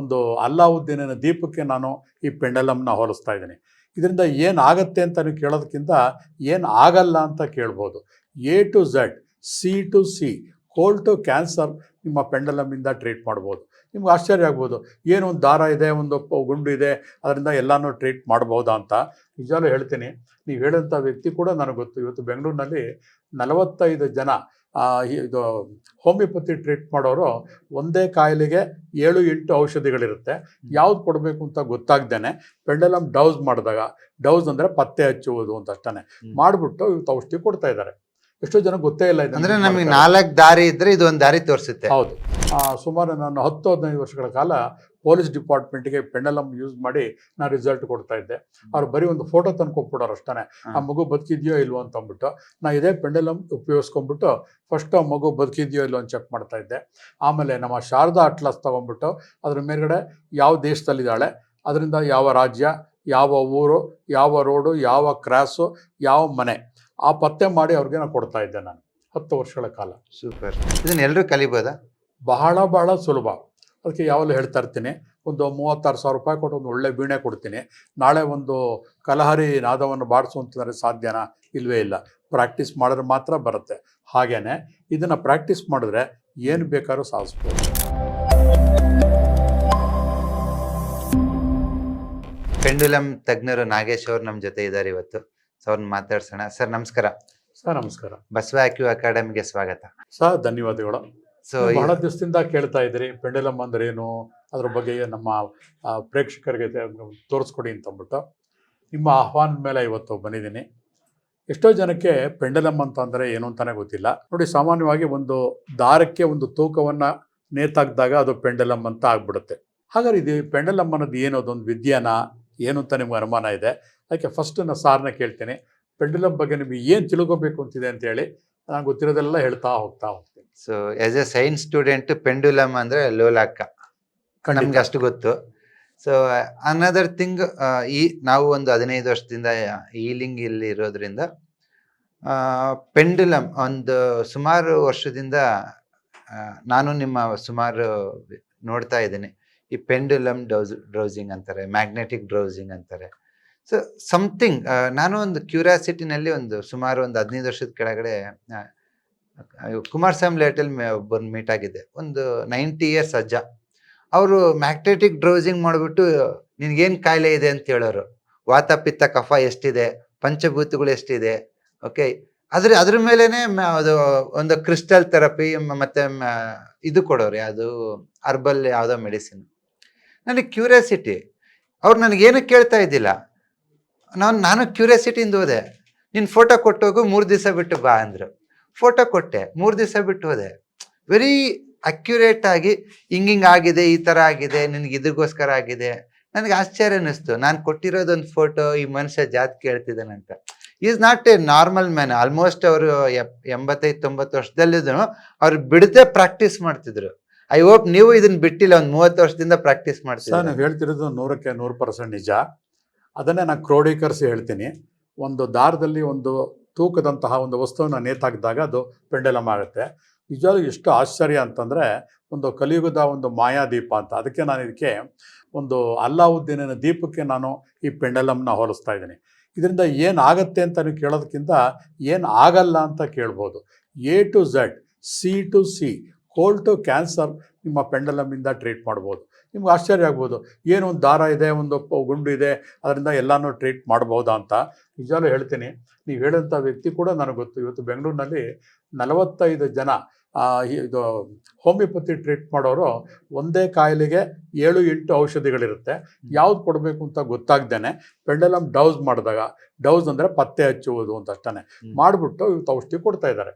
ಒಂದು ಅಲ್ಲಾವುದ್ದೀನಿನ ದೀಪಕ್ಕೆ ನಾನು ಈ ಪೆಂಡಲಮ್ನ ಹೋಲಿಸ್ತಾ ಇದ್ದೀನಿ. ಇದರಿಂದ ಏನಾಗತ್ತೆ ಅಂತ ನೀವು ಕೇಳೋದಕ್ಕಿಂತ ಏನು ಆಗಲ್ಲ ಅಂತ ಕೇಳ್ಬೋದು. A to Z, C to C cold to cancer ನಿಮ್ಮ ಪೆಂಡಲಮ್ಮಿಂದ ಟ್ರೀಟ್ ಮಾಡ್ಬೋದು. ನಿಮ್ಗೆ ಆಶ್ಚರ್ಯ ಆಗ್ಬೋದು. ಏನು ಒಂದು ದಾರ ಇದೆ, ಒಂದು ಗುಂಡು ಇದೆ, ಅದರಿಂದ ಎಲ್ಲನೂ ಟ್ರೀಟ್ ಮಾಡ್ಬೋದಾ ಅಂತ. ನಿಜಾಲು ಹೇಳ್ತೀನಿ. ನೀವು ಹೇಳಿದಂಥ ವ್ಯಕ್ತಿ ಕೂಡ ನನಗೆ ಗೊತ್ತು. ಇವತ್ತು ಬೆಂಗಳೂರಿನಲ್ಲಿ ನಲವತ್ತೈದು ಜನ ಇದು ಹೋಮಿಯೋಪತಿ ಟ್ರೀಟ್ ಮಾಡೋರು ಒಂದೇ ಕಾಯಿಲೆಗೆ ಏಳು ಎಂಟು ಔಷಧಿಗಳಿರುತ್ತೆ. ಯಾವ್ದು ಕೊಡಬೇಕು ಅಂತ ಗೊತ್ತಾಗ್ದೇನೆ ಪೆಂಡಲಮ್ ಡೌಸ್ ಮಾಡಿದಾಗ ಡೌಸ್ ಅಂದರೆ ಪತ್ತೆ ಹಚ್ಚುವುದು ಅಂತ ಅಷ್ಟೇ. ಮಾಡಿಬಿಟ್ಟು ಇವತ್ತು ಔಷಧಿ ಕೊಡ್ತಾ ಇದ್ದಾರೆ. ಎಷ್ಟೋ ಜನ ಗೊತ್ತೇ ಇಲ್ಲ ಅಂದರೆ ನಮಗೆ ನಾಲ್ಕು ದಾರಿ ಇದ್ದರೆ ಇದು ಒಂದು ದಾರಿ ತೋರಿಸುತ್ತೆ. ಹೌದು. ಸುಮಾರು ನಾನು ಹತ್ತು ಹದಿನೈದು ವರ್ಷಗಳ ಕಾಲ ಪೊಲೀಸ್ ಡಿಪಾರ್ಟ್ಮೆಂಟ್ಗೆ ಪೆಂಡಲಮ್ ಯೂಸ್ ಮಾಡಿ ನಾನು ರಿಸಲ್ಟ್ ಕೊಡ್ತಾ ಇದ್ದೆ. ಅವ್ರು ಬರೀ ಒಂದು ಫೋಟೋ ತಂದು ಕೊಟ್ಬಿಟ್ಟಾರ ಅಷ್ಟೇ ಆ ಮಗು ಬದುಕಿದ್ಯೋ ಇಲ್ವೋ ಅಂತ ಅಂದ್ಬಿಟ್ಟು ನಾ ಇದೇ ಪೆಂಡಲಮ್ ಉಪಯೋಗಿಸ್ಕೊಂಡ್ಬಿಟ್ಟು ಫಸ್ಟ್ ಆ ಮಗು ಬದುಕಿದ್ಯೋ ಇಲ್ವೋ ಅಂತ ಚೆಕ್ ಮಾಡ್ತಾ ಇದ್ದೆ. ಆಮೇಲೆ ನಮ್ಮ ಶಾರದಾ ಅಟ್ಲಾಸ್ ತಗೊಂಡ್ಬಿಟ್ಟು ಅದ್ರ ಮೇಲ್ಗಡೆ ಯಾವ ದೇಶದಲ್ಲಿದ್ದಾಳೆ ಅದರಿಂದ ಯಾವ ರಾಜ್ಯ ಯಾವ ಊರು ಯಾವ ರೋಡು ಯಾವ ಕ್ರಾಸು ಯಾವ ಮನೆ ಆ ಪತ್ತೆ ಮಾಡಿ ಅವ್ರಿಗೆ ನಾನು ಕೊಡ್ತಾ ಇದ್ದೆ ನಾನು. ಹತ್ತು ವರ್ಷಗಳ ಕಾಲ. ಸೂಪರ್. ಇದನ್ನ ಎಲ್ಲರೂ ಕಲಿಬೋದಾ? ಬಹಳ ಬಹಳ ಸುಲಭ. ಅದಕ್ಕೆ ಯಾವಾಗಲೂ ಹೇಳ್ತಾ ಇರ್ತೀನಿ ಒಂದು ಮೂವತ್ತಾರು ಸಾವಿರ ರೂಪಾಯಿ ಕೊಟ್ಟು ಒಂದು ಒಳ್ಳೆ ವೀಣೆ ಕೊಡ್ತೀನಿ. ನಾಳೆ ಒಂದು ಕಲಹರಿ ನಾದವನ್ನು ಬಾಡಿಸು ಅಂತಂದರೆ ಸಾಧ್ಯನಾ? ಇಲ್ಲವೇ ಇಲ್ಲ. ಪ್ರಾಕ್ಟೀಸ್ ಮಾಡಿದ್ರೆ ಮಾತ್ರ ಬರುತ್ತೆ. ಹಾಗೇನೆ ಇದನ್ನು ಪ್ರಾಕ್ಟೀಸ್ ಮಾಡಿದ್ರೆ ಏನು ಬೇಕಾದ್ರೂ ಸಾಧಿಸ್ಬೋದು. ಪೆಂಡುಲಮ್ ತಜ್ಞರು ನಾಗೇಶ್ ಅವರು ನಮ್ಮ ಜೊತೆ ಇದ್ದಾರೆ ಇವತ್ತು. ಸೊ ಅವ್ರನ್ನ ಮಾತಾಡ್ಸೋಣ. ಸರ್ ನಮಸ್ಕಾರ. ಸರ್ ನಮಸ್ಕಾರ. ಬಸವ ಆಕ್ಯೂ ಅಕಾಡೆಮಿಗೆ ಸ್ವಾಗತ. ಸರ್ ಧನ್ಯವಾದಗಳು. ಸೊ ಬಹಳ ದಿವಸದಿಂದ ಕೇಳ್ತಾ ಇದ್ರಿ ಪೆಂಡಲಮ್ ಅಂದ್ರೆ ಏನು? ಅದ್ರ ಬಗ್ಗೆ ನಮ್ಮ ಪ್ರೇಕ್ಷಕರಿಗೆ ತೋರಿಸ್ಕೊಡಿ ಅಂತ ಅಂದ್ಬಿಟ್ಟು. ನಿಮ್ಮ ಆಹ್ವಾನ ಮೇಲೆ ಇವತ್ತು ಬಂದಿದ್ದೀನಿ. ಎಷ್ಟೋ ಜನಕ್ಕೆ ಪೆಂಡಲಮ್ ಅಂತ ಅಂದರೆ ಏನು ಅಂತಾನೆ ಗೊತ್ತಿಲ್ಲ. ನೋಡಿ ಸಾಮಾನ್ಯವಾಗಿ ಒಂದು ದಾರಕ್ಕೆ ಒಂದು ತೂಕವನ್ನು ನೇತಾಕಿದಾಗ ಅದು ಪೆಂಡಲಮ್ ಅಂತ ಆಗ್ಬಿಡುತ್ತೆ. ಹಾಗಾದ್ರೆ ಇದು ಪೆಂಡಲಮ್ ಅನ್ನೋದು ಏನು? ಅದೊಂದು ವಿದ್ಯಾನ? ಏನು ಅಂತ ನಿಮ್ಗೆ ಅನುಮಾನ ಇದೆ? ಅದಕ್ಕೆ ಫಸ್ಟ್ ನಾನು ಸಾರ್ನ ಕೇಳ್ತೀನಿ. ಪೆಂಡಲಮ್ ಬಗ್ಗೆ ನಿಮಗೆ ಏನು ತಿಳ್ಕೊಬೇಕು ಅಂತಿದೆ ಅಂತೇಳಿ ನಾನು ಗೊತ್ತಿರೋದೆಲ್ಲ ಹೇಳ್ತಾ ಹೋಗ್ತಾ ಹೋಗ್ತೀನಿ. So as a science student pendulum ಅಂದ್ರೆ ಲೋಲಾಕ. ನಮ್ಗೆ ಅಷ್ಟು ಗೊತ್ತು. ಸೊ ಅನದರ್ ಥಿಂಗ್ ಈ ನಾವು ಒಂದು ಹದಿನೈದು ವರ್ಷದಿಂದ ಈಲಿಂಗ್ ಇಲ್ಲಿ ಇರೋದ್ರಿಂದ ಪೆಂಡುಲಮ್ ಒಂದು ಸುಮಾರು ವರ್ಷದಿಂದ ನಾನು ನಿಮ್ಮ ಸುಮಾರು ನೋಡ್ತಾ ಇದ್ದೀನಿ. ಈ ಪೆಂಡುಲಮ್ ಡೌಸ್ ಡ್ರೌಸಿಂಗ್ ಅಂತಾರೆ ಮ್ಯಾಗ್ನೆಟಿಕ್ ಡ್ರೌಸಿಂಗ್ ಅಂತಾರೆ. ಸೊ ಸಮಥಿಂಗ್ ನಾನು ಒಂದು ಕ್ಯೂರಿಯಾಸಿಟಿನಲ್ಲಿ ಒಂದು ಸುಮಾರು ಒಂದು ಹದಿನೈದು ವರ್ಷದ ಕೆಳಗಡೆ ಕುಮಾರಸ್ವಾಮಿ ಲೇಟಲ್ ಒಬ್ಬರು ಮೀಟ್ ಆಗಿದ್ದೆ. ಒಂದು ನೈಂಟಿ ಇಯರ್ಸ್ ಅಜ್ಜ. ಅವರು ಮ್ಯಾಗ್ನೆಟಿಕ್ ಡ್ರೌಸಿಂಗ್ ಮಾಡಿಬಿಟ್ಟು, ನಿನಗೇನು ಕಾಯಿಲೆ ಇದೆ ಅಂತ ಹೇಳೋರು. ವಾತ ಪಿತ್ತ ಕಫ ಎಷ್ಟಿದೆ, ಪಂಚಭೂತಗಳು ಎಷ್ಟಿದೆ ಓಕೆ ಅದ್ರ ಅದ್ರ ಮೇಲೇ ಅದು ಒಂದು ಕ್ರಿಸ್ಟಲ್ ಥೆರಪಿ ಮತ್ತು ಇದು ಕೊಡೋರು ಯಾವುದು ಅರ್ಬಲ್ ಯಾವುದೋ ಮೆಡಿಸಿನ್ ನನಗೆ ಕ್ಯೂರಿಯಾಸಿಟಿ ಅವ್ರು ನನಗೇನು ಕೇಳ್ತಾ ಇದ್ದಿಲ್ಲ. ನಾನು ನಾನು ಕ್ಯೂರಿಯಾಸಿಟಿಯಿಂದ ಹೋದೆ. ನಿನ್ನ ಫೋಟೋ ಕೊಟ್ಟೋಗು ಮೂರು ದಿವಸ ಬಿಟ್ಟು ಬಾ ಅಂದರು. ಫೋಟೋ ಕೊಟ್ಟೆ, ಮೂರು ದಿವಸ ಬಿಟ್ಟು ಹೋದೆ. ವೆರಿ ಅಕ್ಯುರೇಟ್ ಆಗಿ, ಹಿಂಗಿಂಗ್ ಹಿಂಗ್ ಆಗಿದೆ, ಈ ತರ ಆಗಿದೆ, ನಿನ್ಗೆ ಇದಕ್ಕೋಸ್ಕರ ಆಗಿದೆ. ನನಗೆ ಆಶ್ಚರ್ಯ ಅನ್ನಿಸ್ತು. ನಾನು ಕೊಟ್ಟಿರೋದೊಂದು ಫೋಟೋ ಈ ಮನುಷ್ಯ ಜಾತ್ ಕೇಳ್ತಿದ್ದಾನಂತ is not a normal man almost ಅವರು ಎಂಬತ್ತೈದು, ತೊಂಬತ್ತು ವರ್ಷದಲ್ಲಿದ್ರು ಅವ್ರು ಬಿಡದೆ ಪ್ರಾಕ್ಟೀಸ್ ಮಾಡ್ತಿದ್ರು. ಐ ಹೋಪ್ ನೀವು ಇದನ್ನ ಬಿಟ್ಟಿಲ್ಲ, ಒಂದು ಮೂವತ್ತು ವರ್ಷದಿಂದ ಪ್ರಾಕ್ಟೀಸ್ ಮಾಡ್ತಿದ್ರು ನೀವು ಹೇಳ್ತಿರೋದು ನೂರಕ್ಕೆ ನೂರು ಪರ್ಸೆಂಟ್ ನಿಜ. ಅದನ್ನೇ ನಾನು ಕ್ರೋಢೀಕರಿಸಿ ಹೇಳ್ತೀನಿ. ಒಂದು ದಾರದಲ್ಲಿ ಒಂದು ತೂಕದಂತಹ ಒಂದು ವಸ್ತುವನ್ನು ನೇತಾಕಿದಾಗ ಅದು ಪೆಂಡಲಮ್ ಆಗುತ್ತೆ. ನಿಜವಾಗ್ಲೂ ಎಷ್ಟು ಆಶ್ಚರ್ಯ ಅಂತಂದರೆ, ಒಂದು ಕಲಿಯುಗದ ಒಂದು ಮಾಯಾದೀಪ ಅಂತ. ಅದಕ್ಕೆ ನಾನು ಇದಕ್ಕೆ ಒಂದು ಅಲ್ಲಾವುದ್ದೀನಿನ ದೀಪಕ್ಕೆ ನಾನು ಈ ಪೆಂಡಲಮ್ನ ಹೋಲಿಸ್ತಾ ಇದ್ದೀನಿ. ಇದರಿಂದ ಏನಾಗತ್ತೆ ಅಂತ ನೀವು ಕೇಳೋದಕ್ಕಿಂತ ಏನು ಆಗಲ್ಲ ಅಂತ ಕೇಳ್ಬೋದು. A to Z, C to C cold to cancer ನಿಮ್ಮ ಪೆಂಡಲಮ್ಮಿಂದ ಟ್ರೀಟ್ ಮಾಡ್ಬೋದು. ನಿಮ್ಗೆ ಆಶ್ಚರ್ಯ ಆಗ್ಬೋದು. ಏನು ಒಂದು ದಾರ ಇದೆ ಒಂದು ಗುಂಡು ಇದೆ ಅದರಿಂದ ಎಲ್ಲನೂ ಟ್ರೀಟ್ ಮಾಡ್ಬೋದಾ ಅಂತ ನಿಜಾಲು ಹೇಳ್ತೀನಿ. ನೀವು ಹೇಳಿದಂಥ ವ್ಯಕ್ತಿ ಕೂಡ ನನಗೆ ಗೊತ್ತು. ಇವತ್ತು ಬೆಂಗಳೂರಿನಲ್ಲಿ ನಲವತ್ತೈದು ಜನ ಇದು ಹೋಮಿಯೋಪತಿ ಟ್ರೀಟ್ ಮಾಡೋರು ಒಂದೇ ಕಾಯಿಲೆಗೆ ಏಳು ಎಂಟು ಔಷಧಿಗಳಿರುತ್ತೆ. ಯಾವ್ದು ಕೊಡಬೇಕು ಅಂತ ಗೊತ್ತಾಗ್ದೇನೆ ಪೆಂಡಲಮ್ ಡೌಸ್ ಮಾಡಿದಾಗ ಡೌಸ್ ಅಂದರೆ ಪತ್ತೆ ಹಚ್ಚುವುದು ಅಂತ ಅಷ್ಟೇ. ಮಾಡಿಬಿಟ್ಟು ಇವತ್ತು ಔಷಧಿ ಕೊಡ್ತಾ ಇದ್ದಾರೆ.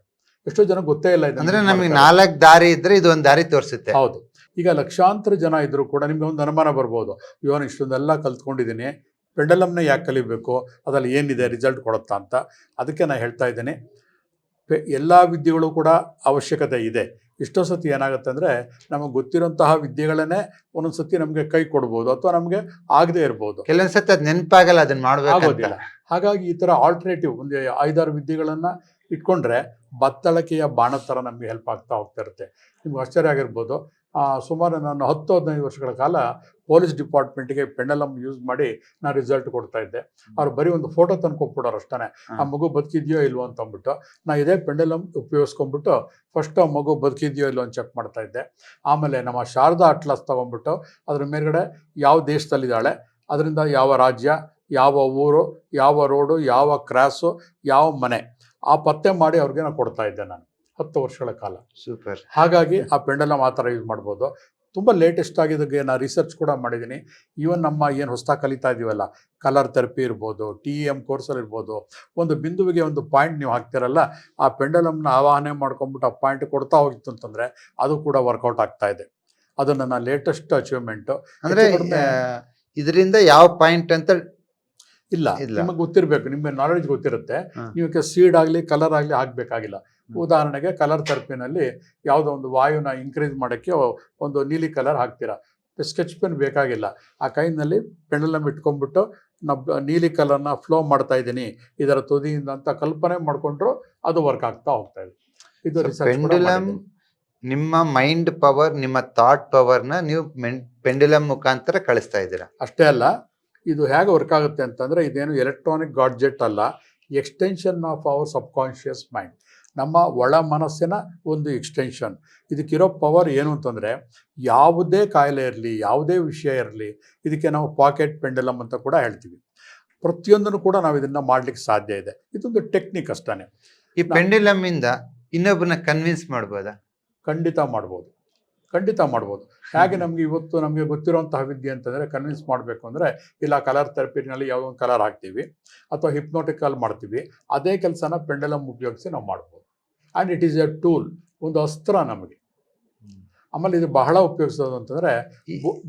ಎಷ್ಟೋ ಜನ ಗೊತ್ತೇ ಇಲ್ಲ ಅಂದ್ರೆ ನಮಗೆ ನಾಲ್ಕು ದಾರಿ ಇದ್ರೆ ಇದು ಒಂದು ದಾರಿ ತೋರಿಸುತ್ತೆ. ಹೌದು. ಈಗ ಲಕ್ಷಾಂತರ ಜನ ಇದ್ದರೂ ಕೂಡ ನಿಮಗೆ ಒಂದು ಅನುಮಾನ ಬರ್ಬೋದು. ಇವನು ಇಷ್ಟೊಂದೆಲ್ಲ ಕಲ್ತ್ಕೊಂಡಿದ್ದೀನಿ. ಪೆಂಡಲಮ್ನ ಯಾಕೆ ಕಲಿಬೇಕು? ಅದರಲ್ಲಿ ಏನಿದೆ? ರಿಸಲ್ಟ್ ಕೊಡುತ್ತಾ ಅಂತ. ಅದಕ್ಕೆ ನಾನು ಹೇಳ್ತಾ ಇದ್ದೀನಿ. ಪೆ ಎಲ್ಲ ವಿದ್ಯೆಗಳು ಕೂಡ ಅವಶ್ಯಕತೆ ಇದೆ. ಎಷ್ಟೋ ಸತಿ ಏನಾಗುತ್ತೆ ಅಂದರೆ ನಮಗೆ ಗೊತ್ತಿರೋಂತಹ ವಿದ್ಯೆಗಳನ್ನೇ ಒಂದೊಂದು ಸತಿ ನಮಗೆ ಕೈ ಕೊಡ್ಬೋದು ಅಥವಾ ನಮಗೆ ಆಗದೆ ಇರ್ಬೋದು. ಕೆಲವೊಂದ್ಸತಿ ಅದು ನೆನಪಾಗಲ್ಲ ಅದನ್ನು ಮಾಡಬೇಕಾಗೋದಿಲ್ಲ ಹಾಗಾಗಿ ಈ ಥರ ಆಲ್ಟರ್ನೇಟಿವ್ ಒಂದು ಐದಾರು ವಿದ್ಯೆಗಳನ್ನು ಇಟ್ಕೊಂಡ್ರೆ ಬತ್ತಳಿಕೆಯ ಬಾಣ ಥರ ನಮಗೆ ಹೆಲ್ಪ್ ಆಗ್ತಾ ಹೋಗ್ತಾ ಇರುತ್ತೆ. ನಿಮ್ಗೆ ಆಶ್ಚರ್ಯ ಆಗಿರ್ಬೋದು. ಸುಮಾರು ನಾನು ಹತ್ತು ಹದಿನೈದು ವರ್ಷಗಳ ಕಾಲ ಪೊಲೀಸ್ ಡಿಪಾರ್ಟ್ಮೆಂಟ್ಗೆ ಪೆಂಡಲಮ್ ಯೂಸ್ ಮಾಡಿ ನಾನು ರಿಸಲ್ಟ್ ಕೊಡ್ತಾ ಇದ್ದೆ. ಅವ್ರು ಬರೀ ಒಂದು ಫೋಟೋ ತಂದ್ಕೊಟ್ಬಿಡೋರು ಅಷ್ಟೇ ಆ ಮಗು ಬದುಕಿದ್ಯೋ ಇಲ್ವೋ ಅಂತ ಅಂದ್ಬಿಟ್ಟು ನಾನು ಇದೇ ಪೆಂಡಲಮ್ ಉಪಯೋಗಿಸ್ಕೊಂಡ್ಬಿಟ್ಟು ಫಸ್ಟ್ ಆ ಮಗು ಬದುಕಿದೆಯೋ ಇಲ್ವೋ ಅಂತ ಚೆಕ್ ಮಾಡ್ತಾ ಇದ್ದೆ. ಆಮೇಲೆ ನಮ್ಮ ಶಾರದಾ ಅಟ್ಲಾಸ್ ತೊಗೊಂಡ್ಬಿಟ್ಟು ಅದ್ರ ಮೇಲ್ಗಡೆ ಯಾವ ದೇಶದಲ್ಲಿದ್ದಾಳೆ ಅದರಿಂದ ಯಾವ ರಾಜ್ಯ ಯಾವ ಊರು ಯಾವ ರೋಡು ಯಾವ ಕ್ರಾಸು ಯಾವ ಮನೆ ಆ ಪತ್ತೆ ಮಾಡಿ ಅವ್ರಿಗೆ ನಾನು ಕೊಡ್ತಾ ಇದ್ದೆ ನಾನು. ಹತ್ತು ವರ್ಷಗಳ ಕಾಲ. ಸೂಪರ್ ಹಾಗಾಗಿ ಆ ಪೆಂಡಲಮ್ ಆ ಥರ ಯೂಸ್ ಮಾಡ್ಬೋದು. ತುಂಬ ಲೇಟೆಸ್ಟ್ ಆಗಿದ್ದಕ್ಕೆ ನಾನು ರಿಸರ್ಚ್ ಕೂಡ ಮಾಡಿದ್ದೀನಿ ಈವನ್ ನಮ್ಮ ಏನು ಹೊಸದಾಗಿ ಕಲಿತಾ ಇದೀವಲ್ಲ ಕಲರ್ ಥೆರಪಿ ಇರ್ಬೋದು ಟಿ ಇ ಎಂ ಕೋರ್ಸಲ್ಲಿ ಇರ್ಬೋದು ಒಂದು ಬಿಂದುವಿಗೆ ಒಂದು ಪಾಯಿಂಟ್ ನೀವು ಹಾಕ್ತಿರಲ್ಲ ಆ ಪೆಂಡಲಮ್ನ ಆವಾಹನೆ ಮಾಡ್ಕೊಂಬಿಟ್ಟು ಆ ಪಾಯಿಂಟ್ ಕೊಡ್ತಾ ಹೋಗಿತ್ತು ಅಂತಂದರೆ ಅದು ಕೂಡ ವರ್ಕೌಟ್ ಆಗ್ತಾ ಇದೆ. ಅದು ನನ್ನ ಲೇಟೆಸ್ಟ್ ಅಚೀವ್ಮೆಂಟು ಅಂದರೆ ಇದರಿಂದ ಯಾವ ಪಾಯಿಂಟ್ ಅಂತ ಇಲ್ಲ. ನಿಮಗೆ ಗೊತ್ತಿರಬೇಕು ನಿಮ್ಮ ನಾಲೆಡ್ಜ್ ಗೊತ್ತಿರುತ್ತೆ. ನೀವು ಸೀಡ್ ಆಗಲಿ ಕಲರ್ ಆಗಲಿ ಹಾಕಬೇಕಾಗಿಲ್ಲ ಉದಾಹರಣೆಗೆ ಕಲರ್ ಥೆರಪಿನಲ್ಲಿ ಯಾವುದೋ ಒಂದು ವಾಯುನ ಇನ್ಕ್ರೀಸ್ ಮಾಡೋಕ್ಕೆ ಒಂದು ನೀಲಿ ಕಲರ್ ಹಾಕ್ತೀರಾ. ಸ್ಕೆಚ್ ಪೆನ್ ಬೇಕಾಗಿಲ್ಲ. ಆ ಕೈನಲ್ಲಿ ಪೆಂಡಲಮ್ ಇಟ್ಕೊಂಡ್ಬಿಟ್ಟು ನಬ್ ನೀಲಿ ಕಲರ್ನ ಫ್ಲೋ ಮಾಡ್ತಾ ಇದ್ದೀನಿ. ಇದರ ತುದಿಯಿಂದ ಅಂತ ಕಲ್ಪನೆ ಮಾಡಿಕೊಂಡ್ರು ಅದು ವರ್ಕ್ ಆಗ್ತಾ ಹೋಗ್ತಾ ಇದೆ. ಇದು ಪೆಂಡುಲಮ್ ನಿಮ್ಮ ಮೈಂಡ್ ಪವರ್ ನಿಮ್ಮ ಥಾಟ್ ಪವರ್ನ ನೀವು ಪೆಂಡುಲಮ್ ಮುಖಾಂತರ ಕಳಿಸ್ತಾ ಇದ್ದೀರಾ? ಅಷ್ಟೇ ಅಲ್ಲ ಇದು ಹೇಗೆ ವರ್ಕ್ ಆಗುತ್ತೆ ಅಂತಂದರೆ ಇದೇನು ಎಲೆಕ್ಟ್ರಾನಿಕ್ ಗಾಡ್ಜೆಟ್ ಅಲ್ಲ extension of our subconscious mind ನಮ್ಮ ಒಳ ಮನಸ್ಸಿನ ಒಂದು ಎಕ್ಸ್ಟೆನ್ಷನ್ ಇದಕ್ಕಿರೋ ಪವರ್ ಏನು ಅಂತಂದರೆ ಯಾವುದೇ ಕಾಯಿಲೆ ಇರಲಿ ಯಾವುದೇ ವಿಷಯ ಇರಲಿ ಇದಕ್ಕೆ ನಾವು ಪಾಕೆಟ್ ಪೆಂಡಲಮ್ ಅಂತ ಕೂಡ ಹೇಳ್ತೀವಿ. ಪ್ರತಿಯೊಂದನ್ನು ಕೂಡ ನಾವು ಇದನ್ನು ಮಾಡಲಿಕ್ಕೆ ಸಾಧ್ಯ ಇದೆ. ಇದೊಂದು ಟೆಕ್ನಿಕ್ ಅಷ್ಟೇ ಈ ಪೆಂಡಲಮ್ಮಿಂದ ಇನ್ನೊಬ್ಬನ ಕನ್ವಿನ್ಸ್ ಮಾಡ್ಬೋದಾ? ಖಂಡಿತ ಮಾಡ್ಬೋದು. ಖಂಡಿತ ಮಾಡ್ಬೋದು. ಹೇಗೆ ನಮಗೆ ಇವತ್ತು ನಮಗೆ ಗೊತ್ತಿರುವಂತಹ ವಿದ್ಯೆ ಅಂತಂದರೆ ಕನ್ವಿನ್ಸ್ ಮಾಡಬೇಕು ಅಂದರೆ ಇಲ್ಲ ಕಲರ್ ಥೆರಪಿನಲ್ಲಿ ಯಾವುದೋ ಒಂದು ಕಲರ್ ಹಾಕ್ತೀವಿ ಅಥವಾ ಹಿಪ್ನೋಟಿಕಲ್ ಮಾಡ್ತೀವಿ. ಅದೇ ಕೆಲಸನ ಪೆಂಡಲಮ್ ಉಪಯೋಗಿಸಿ ನಾವು ಮಾಡ್ಬೋದು. And it is a tool ಒಂದು ಅಸ್ತ್ರ ನಮಗೆ. ಆಮೇಲೆ ಇದು ಬಹಳ ಉಪಯೋಗಿಸೋದು ಅಂತಂದರೆ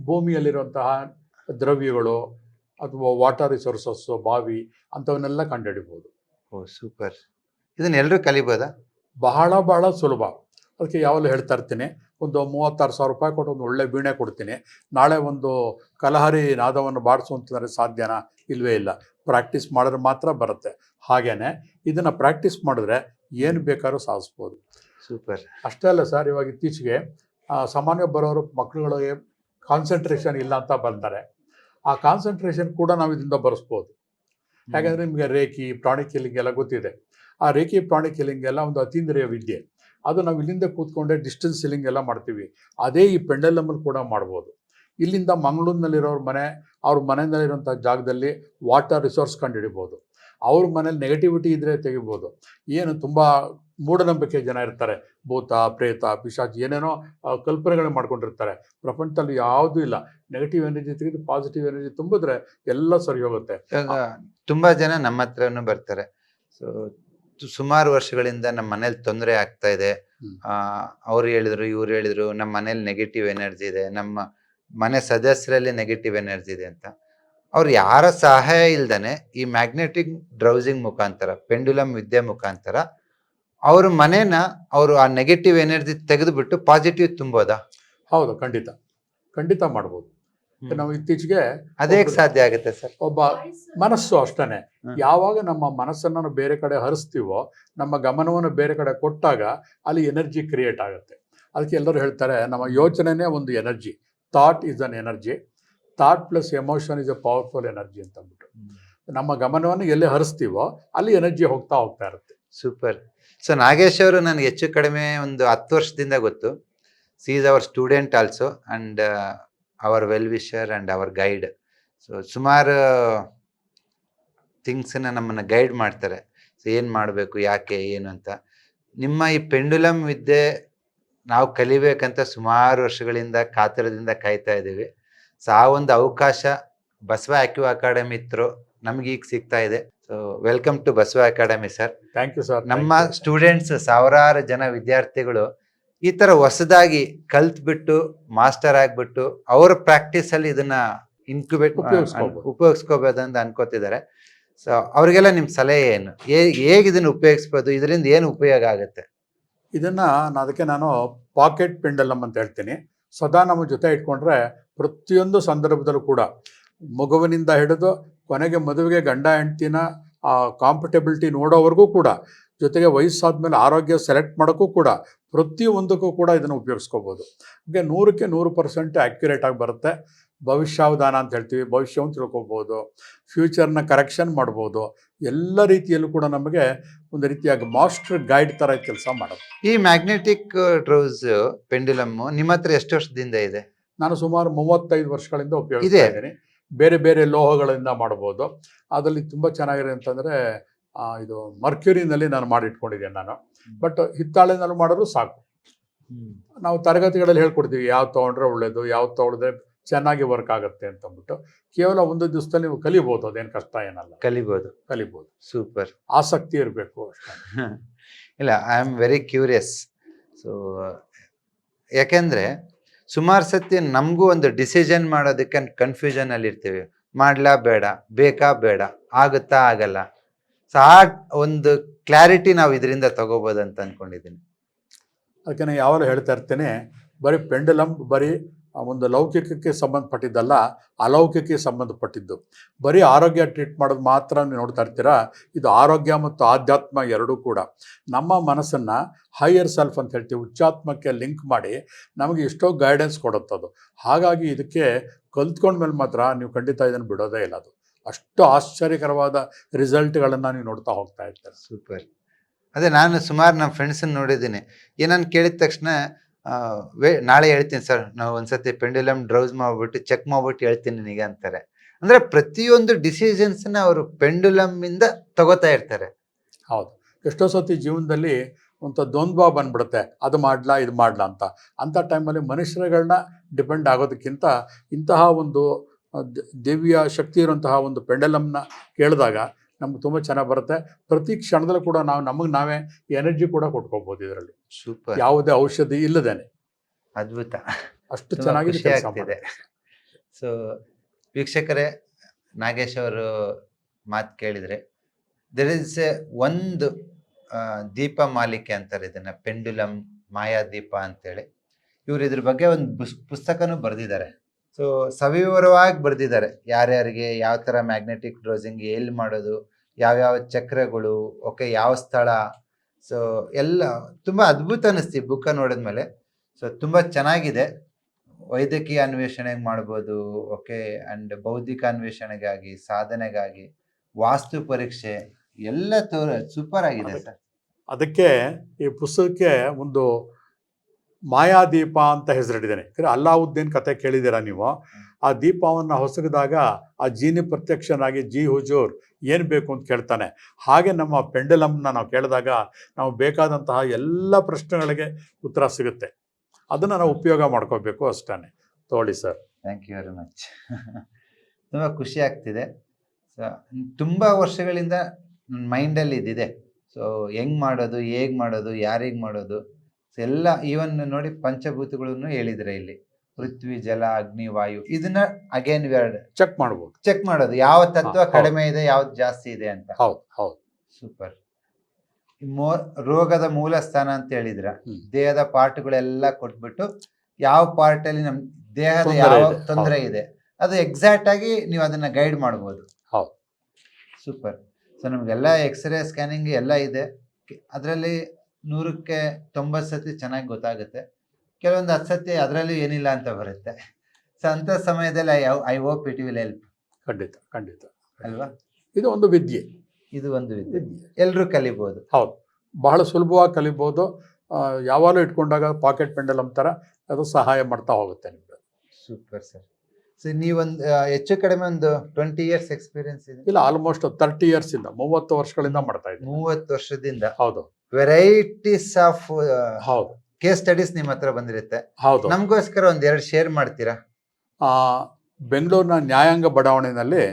ಭೂಮಿಯಲ್ಲಿರುವಂತಹ ದ್ರವ್ಯಗಳು ಅಥವಾ ವಾಟರ್ ರಿಸೋರ್ಸಸ್ಸು ಬಾವಿ ಅಂಥವನ್ನೆಲ್ಲ ಕಂಡುಹಿಡಿಬೋದು. ಓ ಸೂಪರ್ ಇದನ್ನೆಲ್ಲರೂ ಕಲಿಬೋದಾ? ಬಹಳ ಬಹಳ ಸುಲಭ. ಅದಕ್ಕೆ ಯಾವಾಗಲೂ ಹೇಳ್ತಾ ಇರ್ತೀನಿ ಒಂದು ಮೂವತ್ತಾರು ಸಾವಿರ ರೂಪಾಯಿ ಕೊಟ್ಟು ಒಂದು ಒಳ್ಳೆ ವೀಣೆ ಕೊಡ್ತೀನಿ. ನಾಳೆ ಒಂದು ಕಲಹರಿ ನಾದವನ್ನು ಬಾಡಿಸು ಅಂತಂದರೆ ಸಾಧ್ಯನಾ? ಇಲ್ಲವೇ ಇಲ್ಲ. ಪ್ರಾಕ್ಟೀಸ್ ಮಾಡಿದ್ರೆ ಮಾತ್ರ ಬರುತ್ತೆ. ಹಾಗೇನೆ ಇದನ್ನು ಪ್ರಾಕ್ಟೀಸ್ ಮಾಡಿದ್ರೆ ಏನು ಬೇಕಾದ್ರೂ ಸಾಧಿಸ್ಬೋದು. ಸೂಪರ್ ಅಷ್ಟೇ ಅಲ್ಲ ಸರ್ ಇವಾಗ ಇತ್ತೀಚೆಗೆ ಸಾಮಾನ್ಯ ಬರೋರು ಮಕ್ಕಳುಗಳಿಗೆ ಕಾನ್ಸಂಟ್ರೇಷನ್ ಇಲ್ಲ ಅಂತ ಬಂದರೆ ಆ ಕಾನ್ಸಂಟ್ರೇಷನ್ ಕೂಡ ನಾವು ಇದರಿಂದ ಬರೆಸ್ಬೋದು. ಯಾಕಂದರೆ ನಿಮಗೆ ರೇಖಿ ಪ್ರಾಣಿ ಕಿಲಿಂಗ್ ಎಲ್ಲ ಗೊತ್ತಿದೆ. ಆ ರೇಖಿ ಪ್ರಾಣಿ ಕಿಲಿಂಗ್ ಎಲ್ಲ ಒಂದು ಅತೀಂದ್ರಿಯ ವಿದ್ಯೆ. ಅದು ನಾವು ಇಲ್ಲಿಂದ ಕೂತ್ಕೊಂಡೆ ಡಿಸ್ಟೆನ್ಸ್ ಸೀಲಿಂಗ್ ಎಲ್ಲ ಮಾಡ್ತೀವಿ. ಅದೇ ಈ ಪೆಂಡಲಮಲ್ಲಿ ಕೂಡ ಮಾಡ್ಬೋದು. ಇಲ್ಲಿಂದ ಮಂಗಳೂರಿನಲ್ಲಿರೋರ ಮನೆ, ಅವ್ರ ಮನೆಯಲ್ಲಿರುವಂಥ ಜಾಗದಲ್ಲಿ ವಾಟರ್ ರಿಸೋರ್ಸ್ ಕಂಡುಹಿಡಿಬೋದು ಅವ್ರ ಮನೇಲಿ ನೆಗೆಟಿವಿಟಿ ಇದ್ದರೆ ತೆಗಿಬೋದು. ಏನು ತುಂಬ ಮೂಢನಂಬಿಕೆ ಜನ ಇರ್ತಾರೆ. ಭೂತ, ಪ್ರೇತ, ಪಿಶಾಚ್ ಏನೇನೋ ಕಲ್ಪನೆಗಳು ಮಾಡ್ಕೊಂಡಿರ್ತಾರೆ. ಪ್ರಪಂಚದಲ್ಲಿ ಯಾವುದೂ ಇಲ್ಲ. ನೆಗೆಟಿವ್ ಎನರ್ಜಿ ತೆಗೆದು ಪಾಸಿಟಿವ್ ಎನರ್ಜಿ ತುಂಬಿದ್ರೆ ಎಲ್ಲ ಸರಿ ಹೋಗುತ್ತೆ. ತುಂಬಾ ಜನ ನಮ್ಮ ಹತ್ರನೂ ಬರ್ತಾರೆ. ಸೊ ಸುಮಾರು ವರ್ಷಗಳಿಂದ ನಮ್ಮ ಮನೇಲಿ ತೊಂದರೆ ಆಗ್ತಾ ಇದೆ. ಅವ್ರು ಹೇಳಿದ್ರು ಇವ್ರು ಹೇಳಿದ್ರು ನಮ್ಮ ಮನೇಲಿ ನೆಗೆಟಿವ್ ಎನರ್ಜಿ ಇದೆ ನಮ್ಮ ಮನೆ ಸದಸ್ಯರಲ್ಲಿ ನೆಗೆಟಿವ್ ಎನರ್ಜಿ ಇದೆ ಅಂತ. ಅವ್ರು ಯಾರ ಸಹಾಯ ಇಲ್ದಾನೆ ಈ ಮ್ಯಾಗ್ನೆಟಿಕ್ ಡ್ರೌಸಿಂಗ್ ಮುಖಾಂತರ ಪೆಂಡುಲಮ್ ವಿದ್ಯೆ ಮುಖಾಂತರ ಅವ್ರ ಮನೇನ ಅವರು ಆ ನೆಗೆಟಿವ್ ಎನರ್ಜಿ ತೆಗೆದುಬಿಟ್ಟು ಪಾಸಿಟಿವ್ ತುಂಬೋದಾ? ಹೌದು ಖಂಡಿತ. ಖಂಡಿತ ಮಾಡ್ಬೋದು. ನಾವು ಇತ್ತೀಚೆಗೆ ಅದೇ ಸಾಧ್ಯ ಆಗುತ್ತೆ ಸರ್. ಒಬ್ಬ ಮನಸ್ಸು ಅಷ್ಟೇ ಯಾವಾಗ ನಮ್ಮ ಮನಸ್ಸನ್ನು ನಾವು ಬೇರೆ ಕಡೆ ಹರಿಸ್ತೀವೋ ನಮ್ಮ ಗಮನವನ್ನು ಬೇರೆ ಕಡೆ ಕೊಟ್ಟಾಗ ಅಲ್ಲಿ ಎನರ್ಜಿ ಕ್ರಿಯೇಟ್ ಆಗುತ್ತೆ. ಅದಕ್ಕೆ ಎಲ್ಲರೂ ಹೇಳ್ತಾರೆ ನಮ್ಮ ಯೋಚನೆನೇ ಒಂದು energy. Thought is an energy. Thought plus emotion is a powerful energy ಅಂತ ಅಂದ್ಬಿಟ್ಟು. ನಮ್ಮ ಗಮನವನ್ನು ಎಲ್ಲಿ ಹರಿಸ್ತೀವೋ ಅಲ್ಲಿ ಎನರ್ಜಿ ಹೋಗ್ತಾ ಹೋಗ್ತಾ ಇರುತ್ತೆ. ಸೂಪರ್. ಸೊ ನಾಗೇಶ್ ಅವರು ನನಗೆ ಹೆಚ್ಚು ಕಡಿಮೆ ಒಂದು ಹತ್ತು ವರ್ಷದಿಂದ ಗೊತ್ತು. She is our student also and our well wisher and our guide so ಸುಮಾರು ಥಿಂಗ್ಸನ್ನು ನಮ್ಮನ್ನು ಗೈಡ್ ಮಾಡ್ತಾರೆ. ಸೊ ಏನು ಮಾಡಬೇಕು ಯಾಕೆ ಏನು ಅಂತ. ನಿಮ್ಮ ಈ ಪೆಂಡುಲಮ್ ವಿದ್ಯೆ ನಾವು ಕಲಿಬೇಕಂತ ಸುಮಾರು ವರ್ಷಗಳಿಂದ ಕಾತರದಿಂದ ಕಾಯ್ತಾ ಇದ್ದೀವಿ. ಸೊ ಆ ಒಂದು ಅವಕಾಶ ಬಸವ ಆಕ್ಯೂ ಅಕಾಡೆಮಿ ಥ್ರೂ ನಮ್ಗೆ ಈಗ ಸಿಗ್ತಾ ಇದೆ. So welcome to Basava academy sir thank you sir ನಮ್ಮ ಸ್ಟೂಡೆಂಟ್ಸ್ ಸಾವಿರಾರು ಜನ ವಿದ್ಯಾರ್ಥಿಗಳು ಈ ಥರ ಹೊಸದಾಗಿ ಕಲ್ತ್ಬಿಟ್ಟು ಮಾಸ್ಟರ್ ಆಗಿಬಿಟ್ಟು ಅವ್ರ ಪ್ರಾಕ್ಟೀಸ್ ಅಲ್ಲಿ ಇದನ್ನ ಇನ್ಕ್ಯುಬೇಟ್ ಅಂತ ಅನ್ಕೋತಿದ್ದಾರೆ. ಸೊ ಅವರಿಗೆಲ್ಲ ನಿಮ್ಮ ಸಲಹೆ ಏನು? ಹೇಗ್ ಇದನ್ನ ಉಪಯೋಗಿಸ್ಬೋದು? ಇದರಿಂದ ಏನು ಉಪಯೋಗ ಆಗುತ್ತೆ? ಇದನ್ನ ನಾನು ಅದಕ್ಕೆ ನಾನು ಪಾಕೆಟ್ ಪೆಂಡಲಮ್ ಅಂತ ಹೇಳ್ತೀನಿ. ಸದಾ ನಮ್ಮ ಜೊತೆ ಇಟ್ಕೊಂಡ್ರೆ ಪ್ರತಿಯೊಂದು ಸಂದರ್ಭದಲ್ಲೂ ಕೂಡ ಮಗುವಿನಿಂದ ಹಿಡಿದು ಕೊನೆಗೆ ಮದುವೆಗೆ ಗಂಡ ಹೆಂಡ್ತಿನ ಕಾಂಫರ್ಟೆಬಿಲಿಟಿ ನೋಡೋವರೆಗೂ ಕೂಡ ಜೊತೆಗೆ ವಯಸ್ಸಾದ್ಮೇಲೆ ಆರೋಗ್ಯ ಸೆಲೆಕ್ಟ್ ಮಾಡೋಕ್ಕೂ ಕೂಡ ಪ್ರತಿಯೊಂದಕ್ಕೂ ಕೂಡ ಇದನ್ನು ಉಪಯೋಗಿಸ್ಕೋಬೋದು. ಹಾಗೆ ನೂರಕ್ಕೆ ನೂರು ಪರ್ಸೆಂಟ್ ಆ್ಯಕ್ಯುರೇಟ್ ಆಗಿ ಬರುತ್ತೆ. ಭವಿಷ್ಯಾವಧಾನ ಅಂತ ಹೇಳ್ತೀವಿ. ಭವಿಷ್ಯವನ್ನು ತಿಳ್ಕೊಬೋದು. ಫ್ಯೂಚರ್ನ ಕರೆಕ್ಷನ್ ಮಾಡ್ಬೋದು. ಎಲ್ಲ ರೀತಿಯಲ್ಲೂ ಕೂಡ ನಮಗೆ ಒಂದು ರೀತಿಯಾಗಿ ಮಾಸ್ಟರ್ ಗೈಡ್ ಥರ ಕೆಲಸ ಮಾಡೋದು. ಈ ಮ್ಯಾಗ್ನೆಟಿಕ್ ಟ್ರೌಸ್ ಪೆಂಡುಲಮ್ ನಿಮ್ಮ ಹತ್ರ ಎಷ್ಟು ವರ್ಷದಿಂದ ಇದೆ? ನಾನು ಸುಮಾರು ಮೂವತ್ತೈದು ವರ್ಷಗಳಿಂದ ಉಪಯೋಗಿಸ್ತಾ ಇದೆ. ಇದ್ದೀನಿ. ಬೇರೆ ಬೇರೆ ಲೋಹಗಳಿಂದ ಮಾಡ್ಬೋದು. ಅದರಲ್ಲಿ ತುಂಬ ಚೆನ್ನಾಗಿದೆ ಅಂತಂದರೆ ಇದು ಮರ್ಕ್ಯೂರಿನಲ್ಲಿ ನಾನು ಮಾಡಿಟ್ಕೊಂಡಿದ್ದೇನೆ ನಾನು. ಬಟ್ ಹಿತ್ತಾಳೆನಲ್ಲಿ ಮಾಡಿದ್ರು ಸಾಕು. ನಾವು ತರಗತಿಗಳಲ್ಲಿ ಹೇಳ್ಕೊಡ್ತೀವಿ ಯಾವ್ದು ತೊಗೊಂಡ್ರೆ ಒಳ್ಳೇದು ಯಾವ್ದು ತೊಗೊಳಿದ್ರೆ ಚೆನ್ನಾಗಿ ವರ್ಕ್ ಆಗುತ್ತೆ ಅಂತ ಅಂದ್ಬಿಟ್ಟು ಕೇವಲ ಒಂದು ದಿವಸದಲ್ಲಿ ನೀವು ಕಲಿಬಹುದು ಅದೇನು ಕಷ್ಟ ಏನಲ್ಲ. ಕಲಿಬಹುದು ಕಲಿಬಹುದು ಸೂಪರ್. ಆಸಕ್ತಿ ಇರಬೇಕು ಇಲ್ಲ I am very curious so ಯಾಕೆಂದ್ರೆ ಸುಮಾರು ಸತಿ ನಮಗೂ ಒಂದು ಡಿಸಿಷನ್ ಮಾಡೋದಕ್ಕೆ ಕನ್ಫ್ಯೂಷನ್ ಅಲ್ಲಿ ಇರ್ತೀವಿ ಮಾಡ್ಲಾ ಬೇಡ ಬೇಕಾ ಬೇಡ ಆಗುತ್ತಾ ಆಗಲ್ಲ. ಸೊ ಒಂದು ಕ್ಲಾರಿಟಿ ನಾವು ಇದರಿಂದ ತಗೋಬೋದು ಅಂತ ಅನ್ಕೊಂಡಿದ್ದೀನಿ ಅದಕ್ಕೆ ನಾನು ಯಾವಾಗಲೂ ಹೇಳ್ತಾ ಇರ್ತೇನೆ, ಬರೀ ಪೆಂಡಲಂ, ಬರೀ ಒಂದು ಲೌಕಿಕಕ್ಕೆ ಸಂಬಂಧಪಟ್ಟಿದ್ದಲ್ಲ, ಅಲೌಕಿಕಕ್ಕೆ ಸಂಬಂಧಪಟ್ಟಿದ್ದು. ಬರೀ ಆರೋಗ್ಯ ಟ್ರೀಟ್ ಮಾಡೋದು ಮಾತ್ರ ನೀವು ನೋಡ್ತಾ ಇರ್ತೀರಾ, ಇದು ಆರೋಗ್ಯ ಮತ್ತು ಆಧ್ಯಾತ್ಮ ಎರಡೂ ಕೂಡ. ನಮ್ಮ ಮನಸ್ಸನ್ನು ಹೈಯರ್ ಸೆಲ್ಫ್ ಅಂತ ಹೇಳ್ತೀವಿ ಉಚ್ಚಾತ್ಮಕ್ಕೆ ಲಿಂಕ್ ಮಾಡಿ ನಮಗೆ ಎಷ್ಟೋ ಗೈಡೆನ್ಸ್ ಕೊಡುತ್ತದು. ಹಾಗಾಗಿ ಇದಕ್ಕೆ ಕಲ್ತ್ಕೊಂಡ್ಮೇಲೆ ಮಾತ್ರ ನೀವು ಖಂಡಿತ ಇದನ್ನು ಬಿಡೋದೇ ಇಲ್ಲ ಅದು. ಅಷ್ಟು ಆಶ್ಚರ್ಯಕರವಾದ ರಿಸಲ್ಟ್ಗಳನ್ನು ನೀವು ನೋಡ್ತಾ ಹೋಗ್ತಾ ಇರ್ತಾರೆ ಸೂಪರ್. ಅದೇ ನಾನು ಸುಮಾರು ನಮ್ಮ ಫ್ರೆಂಡ್ಸನ್ನು ನೋಡಿದ್ದೀನಿ. ಏನನ್ನು ಕೇಳಿದ ತಕ್ಷಣ ವೇ ನಾಳೆ ಹೇಳ್ತೀನಿ ಸರ್ ನಾವು ಒಂದ್ಸತಿ ಪೆಂಡುಲಮ್ ಡ್ರೌಸ್ ಮಾಡ್ಬಿಟ್ಟು ಚೆಕ್ ಮಾಡ್ಬಿಟ್ಟು ಹೇಳ್ತೀನಿ ನಿನಗೆ ಅಂತಾರೆ. ಅಂದರೆ ಪ್ರತಿಯೊಂದು ಡಿಸಿಷನ್ಸನ್ನ ಅವರು ಪೆಂಡುಲಮ್ ಇಂದ ತಗೋತಾ ಇರ್ತಾರೆ. ಹೌದು. ಎಷ್ಟೋ ಸತಿ ಜೀವನದಲ್ಲಿ ಒಂದು ದ್ವಂದ್ವ ಬಂದ್ಬಿಡುತ್ತೆ. ಅದು ಮಾಡ್ಲಾ ಇದು ಮಾಡ್ಲಾ ಅಂತ. ಅಂಥ ಟೈಮಲ್ಲಿ ಮನುಷ್ಯರುಗಳನ್ನ ಡಿಪೆಂಡ್ ಆಗೋದಕ್ಕಿಂತ ಇಂತಹ ಒಂದು ದಿವ್ಯ ಶಕ್ತಿ ಇರುವಂತಹ ಒಂದು ಪೆಂಡಲಮ್ನ ಕೇಳಿದಾಗ ನಮ್ಗೆ ತುಂಬ ಚೆನ್ನಾಗಿ ಬರುತ್ತೆ. ಪ್ರತಿ ಕ್ಷಣದಲ್ಲೂ ಕೂಡ ನಾವು ನಮಗೆ ನಾವೇ ಎನರ್ಜಿ ಕೂಡ ಕೊಟ್ಕೋಬಹುದು ಇದರಲ್ಲಿ. ಸೂಪರ್. ಯಾವುದೇ ಔಷಧಿ ಇಲ್ಲದೇನೆ. ಅದ್ಭುತ. ಅಷ್ಟು ಚೆನ್ನಾಗಿ ಆಗ್ತಿದೆ. ಸೊ ವೀಕ್ಷಕರೇ ನಾಗೇಶ್ ಅವರು ಮಾತು ಕೇಳಿದರೆ ದೆರ್ ಇಸ್ ಎ ಒಂದು ದೀಪ ಮಾಲಿಕೆ ಅಂತಾರೆ ಇದನ್ನು ಪೆಂಡುಲಮ್ ಮಾಯಾ ದೀಪ ಅಂತೇಳಿ. ಇವರು ಇದ್ರ ಬಗ್ಗೆ ಒಂದು ಪುಸ್ತಕನೂ ಬರೆದಿದ್ದಾರೆ. ಸೊ ಸವಿವರವಾಗಿ ಬರೆದಿದ್ದಾರೆ. ಯಾರ್ಯಾರಿಗೆ ಯಾವ ಥರ ಮ್ಯಾಗ್ನೆಟಿಕ್ ಡ್ರೋಸಿಂಗ್ ಎಲ್ಲಿ ಮಾಡೋದು ಯಾವ್ಯಾವ ಚಕ್ರಗಳು ಓಕೆ ಯಾವ ಸ್ಥಳ. ಸೊ ಎಲ್ಲ ತುಂಬ ಅದ್ಭುತ ಅನ್ನಿಸ್ತಿ ಬುಕ್ಕ ನೋಡಿದ್ಮೇಲೆ. ಸೊ ತುಂಬ ಚೆನ್ನಾಗಿದೆ. ವೈದ್ಯಕೀಯ ಅನ್ವೇಷಣೆಗೆ ಮಾಡ್ಬೋದು ಓಕೆ ಆ್ಯಂಡ್ ಬೌದ್ಧಿಕ ಅನ್ವೇಷಣೆಗಾಗಿ ಸಾಧನೆಗಾಗಿ ವಾಸ್ತು ಪರೀಕ್ಷೆ ಎಲ್ಲ ತೋರ ಸೂಪರ್ ಆಗಿದೆ ಸರ್. ಅದಕ್ಕೆ ಈ ಪುಸ್ತಕಕ್ಕೆ ಒಂದು ಮಾಯಾದೀಪ ಅಂತ ಹೆಸರಿಟ್ಟಿದ್ದೇನೆ. ಯಾಕಂದ್ರೆ ಅಲ್ಲಾವುದ್ದೀನ್ ಕತೆ ಕೇಳಿದ್ದೀರಾ ನೀವು? ಆ ದೀಪವನ್ನು ಹೊಸಗಿದಾಗ ಆ ಜೀನಿ ಪ್ರತ್ಯಕ್ಷನಾಗಿ ಜಿ ಹುಜೂರ್ ಏನು ಬೇಕು ಅಂತ ಕೇಳ್ತಾನೆ. ಹಾಗೆ ನಮ್ಮ ಪೆಂಡಲಮ್ನ ನಾವು ಕೇಳಿದಾಗ ನಾವು ಬೇಕಾದಂತಹ ಎಲ್ಲ ಪ್ರಶ್ನೆಗಳಿಗೆ ಉತ್ತರ ಸಿಗುತ್ತೆ. ಅದನ್ನು ನಾವು ಉಪಯೋಗ ಮಾಡ್ಕೋಬೇಕು ಅಷ್ಟೇ ತೋಳಿ sir. Thank you very much ತುಂಬ ಖುಷಿ ಆಗ್ತಿದೆ. ಸೊ ತುಂಬ ವರ್ಷಗಳಿಂದ ನನ್ನ ಮೈಂಡಲ್ಲಿ ಇದಿದೆ ಸೊ ಹೆಂಗೆ ಮಾಡೋದು, ಹೇಗೆ ಮಾಡೋದು ಯಾರಿಗೆ ಮಾಡೋದು? ಎಲ್ಲ ಈವನ್ ನೋಡಿ ಪಂಚಭೂತಗಳನ್ನು ಹೇಳಿದ್ರೆ ಇಲ್ಲಿ. ಪೃಥ್ವಿ ಜಲ ಅಗ್ನಿ ವಾಯು ಇದನ್ನ ಅಗೇನ್ ವೇರ್ಡ್ ಚೆಕ್ ಮಾಡಬಹುದು ಚೆಕ್ ಮಾಡೋದು. ಯಾವ ತತ್ವ ಕಡಿಮೆ ಇದೆ ಯಾವ್ದು ಜಾಸ್ತಿ ಇದೆ ಅಂತ. ಹೌದು ಹೌದು. ಸೂಪರ್ ರೋಗದ ಮೂಲ ಸ್ಥಾನ ಅಂತ ಹೇಳಿದ್ರ. ದೇಹದ ಪಾರ್ಟ್ಗಳೆಲ್ಲ ಕೊಟ್ಬಿಟ್ಟು ಯಾವ ಪಾರ್ಟ್ ಅಲ್ಲಿ ನಮ್ ದೇಹದ ಯಾವ ತೊಂದರೆ ಇದೆ ಅದು ಎಕ್ಸಾಕ್ಟ್ ಆಗಿ ನೀವು ಅದನ್ನ ಗೈಡ್ ಮಾಡಬಹುದು ಹೌದು. ಸೂಪರ್ ಸೊ ನಮ್ಗೆಲ್ಲ ಎಕ್ಸ್ರೇ ಸ್ಕ್ಯಾನಿಂಗ್ ಎಲ್ಲ ಇದೆ. ಅದರಲ್ಲಿ ನೂರಕ್ಕೆ ತೊಂಬತ್ತು ಸತಿ ಚೆನ್ನಾಗಿ ಗೊತ್ತಾಗುತ್ತೆ. ಕೆಲವೊಂದು ಹತ್ತು ಸತಿ ಅದರಲ್ಲೂ ಏನಿಲ್ಲ ಅಂತ ಬರುತ್ತೆ. ಸೊ ಅಂಥ ಸಮಯದಲ್ಲಿ I I hope it will help. ಖಂಡಿತ ಖಂಡಿತ. ಅಲ್ವಾ? ಇದು ಒಂದು ವಿದ್ಯೆ. ಇದು ಒಂದು ವಿದ್ಯೆ. ಎಲ್ಲರೂ ಕಲಿಬೋದು. ಹೌದು. ಬಹಳ ಸುಲಭವಾಗಿ ಕಲಿಬೋದು. ಯಾವಾಗಲೂ ಇಟ್ಕೊಂಡಾಗ ಪಾಕೆಟ್ ಪೆಂಡಲ್ ಅಂತಾರೆ ಅದು ಸಹಾಯ ಮಾಡ್ತಾ ಹೋಗುತ್ತೆ ನಿಮಗೆ. Super sir. ಸೊ ನೀವೊಂದು ಹೆಚ್ಚು ಕಡಿಮೆ ಒಂದು ಟ್ವೆಂಟಿ ಇಯರ್ಸ್ ಎಕ್ಸ್ಪೀರಿಯನ್ಸ್ ಇದೆ. ಇಲ್ಲ ಆಲ್ಮೋಸ್ಟ್ ತರ್ಟಿ ಇಯರ್ಸ್ ಇಂದ ಮೂವತ್ತು ವರ್ಷಗಳಿಂದ ಮಾಡ್ತಾ ಇದ್ದೀನಿ. ಮೂವತ್ತು ವರ್ಷದಿಂದ. ಹೌದು. ವೆರೈಟೀಸ್ ಆಫ್ ಹೌದು. ಕೇಸ್ ಸ್ಟಡೀಸ್ ನಿಮ್ಮ ಹತ್ರ ಬಂದಿರುತ್ತೆ. ಹೌದು. ನಮಗೋಸ್ಕರ ಒಂದ್ ಎರಡು ಶೇರ್ ಮಾಡ್ತೀರಾ? ಆ, ಬೆಂಗಳೂರಿನ ನ್ಯಾಯಾಂಗ ಬಡಾವಣೆಯಲ್ಲಿ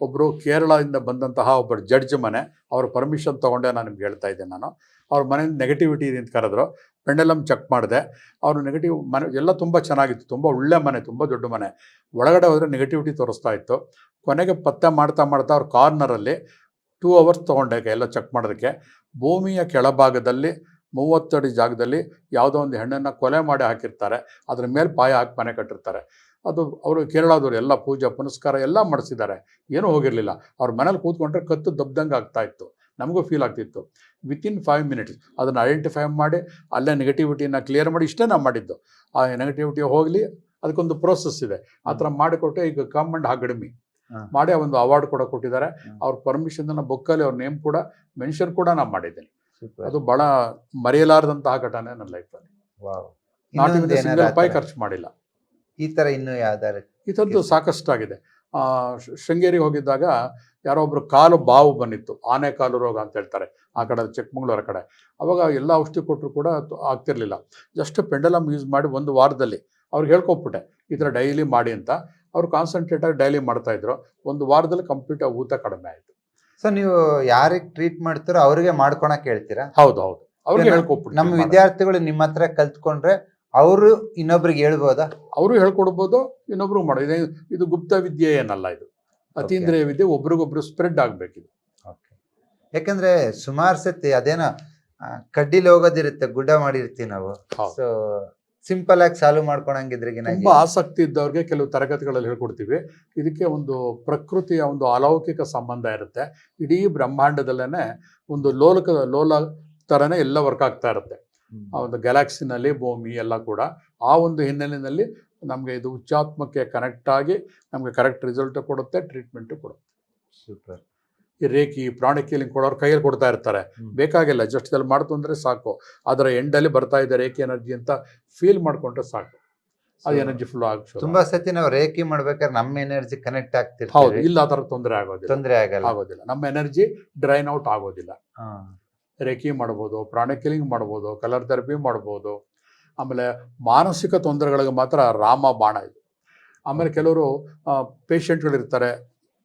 ಒಬ್ಬರು ಕೇರಳದಿಂದ ಬಂದಂತಹ ಒಬ್ಬರು ಜಡ್ಜ್ ಮನೆ ಅವ್ರ ಪರ್ಮಿಷನ್ ತೊಗೊಂಡೆ ನಾನು ನಿಮ್ಗೆ ಹೇಳ್ತಾ ಇದ್ದೆ ನಾನು. ಅವ್ರ ಮನೆಯಿಂದ ನೆಗೆಟಿವಿಟಿ ಇದೆ ಅಂತ ಕರೆದ್ರು. ಪೆಂಡೆಲಮ್ ಚೆಕ್ ಮಾಡಿದೆ. ಅವರು ನೆಗೆಟಿವ್ ಮನೆ ಎಲ್ಲ ತುಂಬ ಚೆನ್ನಾಗಿತ್ತು. ತುಂಬ ಒಳ್ಳೆ ಮನೆ ತುಂಬ ದೊಡ್ಡ ಮನೆ. ಒಳಗಡೆ ಹೋದರೆ ನೆಗೆಟಿವಿಟಿ ತೋರಿಸ್ತಾ ಇತ್ತು. ಕೊನೆಗೆ ಪತ್ತೆ ಮಾಡ್ತಾ ಮಾಡ್ತಾ ಅವ್ರ ಕಾರ್ನರಲ್ಲಿ ಟೂ ಅವರ್ಸ್ ತೊಗೊಂಡೆ ಎಲ್ಲ ಚೆಕ್ ಮಾಡೋದಕ್ಕೆ. ಭೂಮಿಯ ಕೆಳಭಾಗದಲ್ಲಿ ಮೂವತ್ತಡಿ ಜಾಗದಲ್ಲಿ ಯಾವುದೋ ಒಂದು ಹೆಣ್ಣನ್ನು ಕೊಲೆ ಮಾಡಿ ಹಾಕಿರ್ತಾರೆ. ಅದ್ರ ಮೇಲೆ ಪಾಯ ಹಾಕಿ ಮನೆ ಕಟ್ಟಿರ್ತಾರೆ. ಅದು ಅವರು ಕೇರಳದವರು ಎಲ್ಲ ಪೂಜೆ, ಪುನಸ್ಕಾರ ಎಲ್ಲ ಮಾಡಿಸಿದ್ದಾರೆ. ಏನೂ ಹೋಗಿರಲಿಲ್ಲ. ಅವ್ರ ಮನೇಲಿ ಕೂತ್ಕೊಂಡ್ರೆ ಕತ್ತು ದಬ್ದಂಗೆ ಆಗ್ತಾ ಇತ್ತು. ನಮಗೂ ಫೀಲ್ ಆಗ್ತಿತ್ತು. ವಿತಿನ್ ಫೈವ್ ಮಿನಿಟ್ಸ್ ಅದನ್ನು ಐಡೆಂಟಿಫೈ ಮಾಡಿ, ಅಲ್ಲೇ ನೆಗೆಟಿವಿಟಿನ ಕ್ಲಿಯರ್ ಮಾಡಿ ಇಷ್ಟೇ ನಾವು ಮಾಡಿದ್ದು. ಆ ನೆಗೆಟಿವಿಟಿ ಹೋಗಲಿ, ಅದಕ್ಕೊಂದು ಪ್ರೋಸೆಸ್ ಇದೆ. ಆ ಥರ ಮಾಡಿಕೊಟ್ಟೆ ಈಗ ಕಮ್ ಆ್ಯಂಡ್ ಹಾ. ಮಾಡಿ ಒಂದು ಅವಾರ್ಡ್ ಕೂಡ ಕೊಟ್ಟಿದ್ದಾರೆ. ಅವ್ರ ಪರ್ಮಿಷನ್ ನನ್ನ ಬುಕ್ಕಲ್ಲಿ ಅವ್ರ ನೇಮ್ ಕೂಡ ಮೆನ್ಷನ್ ಕೂಡ ನಾನು ಮಾಡಿದ್ದೀನಿ. ಅದು ಬಹಳ ಮರೆಯಲಾರದಂತಹ ಘಟನೆ ನನ್ನ ಲೈಫಲ್ಲಿ ಅಲ್ಲಿ. ನಾಟ್ ಇನ್ನೊಂದು ಸಿಂಗಲ್ ರೂಪಾಯಿ ಖರ್ಚು ಮಾಡಿಲ್ಲ. ಈ ತರ ಇನ್ನು ಯಾವ್ದಾರು ಈ ಥರದ್ದು ಸಾಕಷ್ಟಾಗಿದೆ. ಆ, ಶೃಂಗೇರಿಗೆ ಹೋಗಿದ್ದಾಗ ಯಾರೋ ಒಬ್ರು ಕಾಲು ಬಾವು ಬಂದಿತ್ತು. ಆನೆ ಕಾಲು ರೋಗ ಅಂತ ಹೇಳ್ತಾರೆ. ಆ ಕಡೆ ಚಿಕ್ಕಮಂಗ್ಳೂರ ಕಡೆ. ಅವಾಗ ಎಲ್ಲ ಔಷಧಿ ಕೊಟ್ಟರು ಕೂಡ ಆಗ್ತಿರ್ಲಿಲ್ಲ. ಜಸ್ಟ್ ಪೆಂಡಲಮ್ ಯೂಸ್ ಮಾಡಿ ಒಂದು ವಾರದಲ್ಲಿ ಅವ್ರಿಗೆ ಹೇಳ್ಕೊಟ್ಬಿಟ್ಟೆ. ಈ ಥರ ಡೈಲಿ ಮಾಡಿ ಅಂತ. ಅವ್ರು ಕಾನ್ಸಂಟ್ರೇಟ್ ಆಗಿ ಡೈಲಿ ಮಾಡ್ತಾ ಇದ್ರು. ಒಂದು ವಾರದಲ್ಲಿ ಕಂಪ್ಲೀಟ್ ಊತ ಕಡಿಮೆ ಆಯಿತು. ಸೊ ನೀವು ಯಾರಿಗೆ ಟ್ರೀಟ್ ಮಾಡ್ತೀರೋ ಅವ್ರಿಗೆ ಮಾಡ್ಕೊಳಕ್ ಹೇಳ್ತೀರಾ? ಹೌದು ಹೌದು. ಅವ್ರಿಗೆ ಹೇಳ್ಕೊಬಿಟ್ಟು ನಮ್ಮ ವಿದ್ಯಾರ್ಥಿಗಳು ನಿಮ್ಮ ಹತ್ರ ಕಲ್ತ್ಕೊಂಡ್ರೆ ಅವರು ಇನ್ನೊಬ್ರಿಗೆ ಹೇಳ್ಬೋದಾ? ಅವರು ಹೇಳ್ಕೊಡ್ಬೋದು ಇನ್ನೊಬ್ರು ಮಾಡೋದು ಇದು ಗುಪ್ತ ವಿದ್ಯೆ ಏನಲ್ಲ ಇದು. ಅತೀಂದ್ರಿಯ ವಿದ್ಯೆ ಒಬ್ರಿಗೊಬ್ರು ಸ್ಪ್ರೆಡ್ ಆಗ್ಬೇಕಿದು. ಯಾಕಂದ್ರೆ ಸುಮಾರು ಸತಿ ಅದೇನೋ ಕಡ್ಡಿಲಿ ಹೋಗೋದಿರುತ್ತೆ ಗುಡ್ಡ ಮಾಡಿರ್ತೀವಿ ನಾವು. ಸೊ ಸಿಂಪಲ್ ಆಗಿ ಸಾಲ್ವ್ ಮಾಡ್ಕೊಳಂಗಿದ್ರಿಗಿನ ತುಂಬಾ ಆಸಕ್ತಿ ಇದ್ದವ್ರಿಗೆ ಕೆಲವು ತರಗತಿಗಳಲ್ಲಿ ಹೇಳ್ಕೊಡ್ತೀವಿ. ಇದಕ್ಕೆ ಒಂದು ಪ್ರಕೃತಿಯ ಒಂದು ಅಲೌಕಿಕ ಸಂಬಂಧ ಇರುತ್ತೆ. ಇಡೀ ಬ್ರಹ್ಮಾಂಡದಲ್ಲೇನೆ ಒಂದು ಲೋಲಕ ಲೋಲ ಥರನೇ ಎಲ್ಲ ವರ್ಕ್ ಆಗ್ತಾ ಇರುತ್ತೆ. ಆ ಒಂದು ಗ್ಯಾಲಾಕ್ಸಿನಲ್ಲಿ ಭೂಮಿ ಎಲ್ಲ ಕೂಡ. ಆ ಒಂದು ಹಿನ್ನೆಲೆಯಲ್ಲಿ ನಮಗೆ ಇದು ಉಚ್ಚಾತ್ಮಕ್ಕೆ ಕನೆಕ್ಟ್ ಆಗಿ ನಮಗೆ ಕರೆಕ್ಟ್ ರಿಸಲ್ಟ್ ಕೊಡುತ್ತೆ ಟ್ರೀಟ್ಮೆಂಟ್ ಕೊಡುತ್ತೆ. ಸೂಪರ್ ಈ ರೇಖಿ ಪ್ರಾಣಿಕ್ ಹೀಲಿಂಗ್ ಕೊಡೋರು ಕೈಯಲ್ಲಿ ಕೊಡ್ತಾ ಇರ್ತಾರೆ. ಬೇಕಾಗಿಲ್ಲ ಜಸ್ಟ್ ಇದ್ರಲ್ಲಿ ಮಾಡ್ತು ಅಂದರೆ ಸಾಕು. ಅದರ ಎಂಡಲ್ಲಿ ಬರ್ತಾ ಇದೆ ರೇಖಿ ಎನರ್ಜಿ ಅಂತ ಫೀಲ್ ಮಾಡ್ಕೊಂಡ್ರೆ ಸಾಕು. ಅದು ಎನರ್ಜಿ ಫ್ಲೋ ಆಗುತ್ತೆ ತುಂಬಾ ಸತಿ ನಾವು ರೇಖಿ ಮಾಡ್ಬೇಕಾದ್ರೆ ನಮ್ಮ ಎನರ್ಜಿ ಕನೆಕ್ಟ್ ಹೌದು ಆಗ್ತಿರ್ತೀವಿ ಇಲ್ಲ ಆ ಥರ ತೊಂದರೆ ಆಗೋದಿಲ್ಲ. ತೊಂದರೆ ಆಗಲ್ಲ. ಆಗೋದಿಲ್ಲ. ನಮ್ಮ ಎನರ್ಜಿ ಡ್ರೈನ್ ಔಟ್ ಆಗೋದಿಲ್ಲ. ರೇಖಿ ಮಾಡ್ಬೋದು ಪ್ರಾಣಿಕೀಲಿಂಗ್ ಮಾಡ್ಬೋದು ಕಲರ್ ಥೆರಪಿ ಮಾಡ್ಬೋದು. ಆಮೇಲೆ ಮಾನಸಿಕ ತೊಂದರೆಗಳಿಗೆ ಮಾತ್ರ ರಾಮ ಬಾಣ ಇದು. ಆಮೇಲೆ ಕೆಲವರು ಪೇಷಂಟ್ಗಳು ಇರ್ತಾರೆ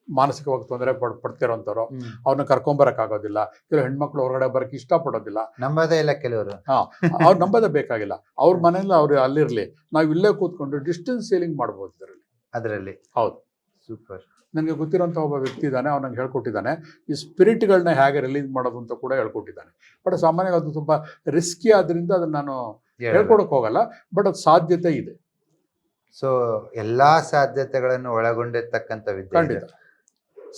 ಮಾನಸಿಕವಾಗಿ ತೊಂದರೆ ಪಡ್ ಪಡ್ತಿರೋಂಥವ್ರು ಅವ್ರನ್ನ ಅವ್ರನ್ನ ಕರ್ಕೊಂಬರಕ್ಕಾಗೋದಿಲ್ಲ. ಕೆಲವು ಹೆಣ್ಮಕ್ಳು ಹೊರಗಡೆ ಬರಕ್ಕೆ ಇಷ್ಟಪಡೋದಿಲ್ಲ. ನಂಬೋದೇ ಇಲ್ಲ ಕೆಲವರು. ಅವ್ರು ನಂಬೋದೇ ಬೇಕಾಗಿಲ್ಲ. ಅವ್ರ ಮನೇಲಿ ಅವ್ರು ಅಲ್ಲಿರ್ಲಿ. ನಾವು ಇಲ್ಲೇ ಕೂತ್ಕೊಂಡು ಡಿಸ್ಟೆನ್ಸ್ ಸೇಲಿಂಗ್ ಮಾಡ್ಬೋದು ಇದರಲ್ಲಿ. ಅದರಲ್ಲಿ. ಹೌದು. ಸೂಪರ್. ನನಗೆ ಗೊತ್ತಿರೋಂಥ ಒಬ್ಬ ವ್ಯಕ್ತಿ ಇದ್ದಾನೆ ಅವ್ನು ನಂಗೆ ಹೇಳ್ಕೊಟ್ಟಿದ್ದಾನೆ. ಈ ಸ್ಪಿರಿಟ್ಗಳನ್ನ ಹೇಗೆ ರಿಲೀಸ್ ಮಾಡೋದು ಅಂತ ಕೂಡ ಹೇಳ್ಕೊಟ್ಟಿದ್ದಾನೆ. ಬಟ್ ಸಾಮಾನ್ಯವಾಗಿ ಅದು ತುಂಬ ರಿಸ್ಕಿ ಆದ್ರಿಂದ ಅದನ್ನ ನಾನು ಹೇಳ್ಕೊಡಕ್ ಹೋಗಲ್ಲ ಬಟ್ ಅದು ಸಾಧ್ಯತೆ ಇದೆ. ಸೊ ಎಲ್ಲಾ ಸಾಧ್ಯತೆಗಳನ್ನು ಒಳಗೊಂಡಿರ್ತಕ್ಕಂಥ ವಿದ್ಯೆ ಖಂಡಿತ.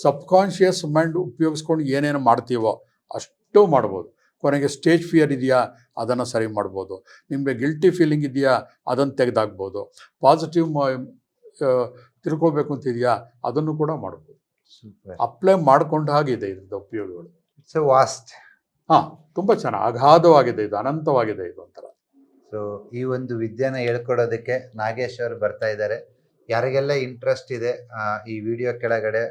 ಸಬ್ಕಾನ್ಷಿಯಸ್ ಮೈಂಡ್ ಉಪಯೋಗಿಸ್ಕೊಂಡು ಏನೇನು ಮಾಡ್ತೀವೋ ಅಷ್ಟು ಮಾಡ್ಬೋದು. ಕೊನೆಗೆ ಸ್ಟೇಜ್ ಫಿಯರ್ ಇದೆಯಾ ಅದನ್ನು ಸರಿ ಮಾಡ್ಬೋದು. ನಿಮಗೆ ಗಿಲ್ಟಿ ಫೀಲಿಂಗ್ ಇದೆಯಾ ಅದನ್ನು ತೆಗೆದಾಕ್ಬೋದು. ಪಾಸಿಟಿವ್ ತಿಳ್ಕೊಬೇಕು ಅಂತಿದೆಯಾ ಅದನ್ನು ಕೂಡ ಮಾಡ್ಬೋದು. ಅಪ್ಲೈ ಮಾಡ್ಕೊಂಡು ಹಾಗಿದೆ ಇದರಿಂದ ಉಪಯೋಗಗಳು. ಸೊ ವಾಸ್ಟ್ ಹಾಂ ತುಂಬ ಚೆನ್ನಾಗಿ ಅಗಾಧವಾಗಿದೆ ಇದು ಅನಂತವಾಗಿದೆ ಇದು ಒಂಥರ. ಸೊ ಈ ಒಂದು ವಿದ್ಯೆನ ಹೇಳ್ಕೊಡೋದಕ್ಕೆ ನಾಗೇಶ್ ಅವರು ಬರ್ತಾ ಇದ್ದಾರೆ. ಯಾರಿಗೆಲ್ಲ ಇಂಟ್ರೆಸ್ಟ್ ಇದೆ ಈ ವಿಡಿಯೋ ಕೆಳಗಡೆ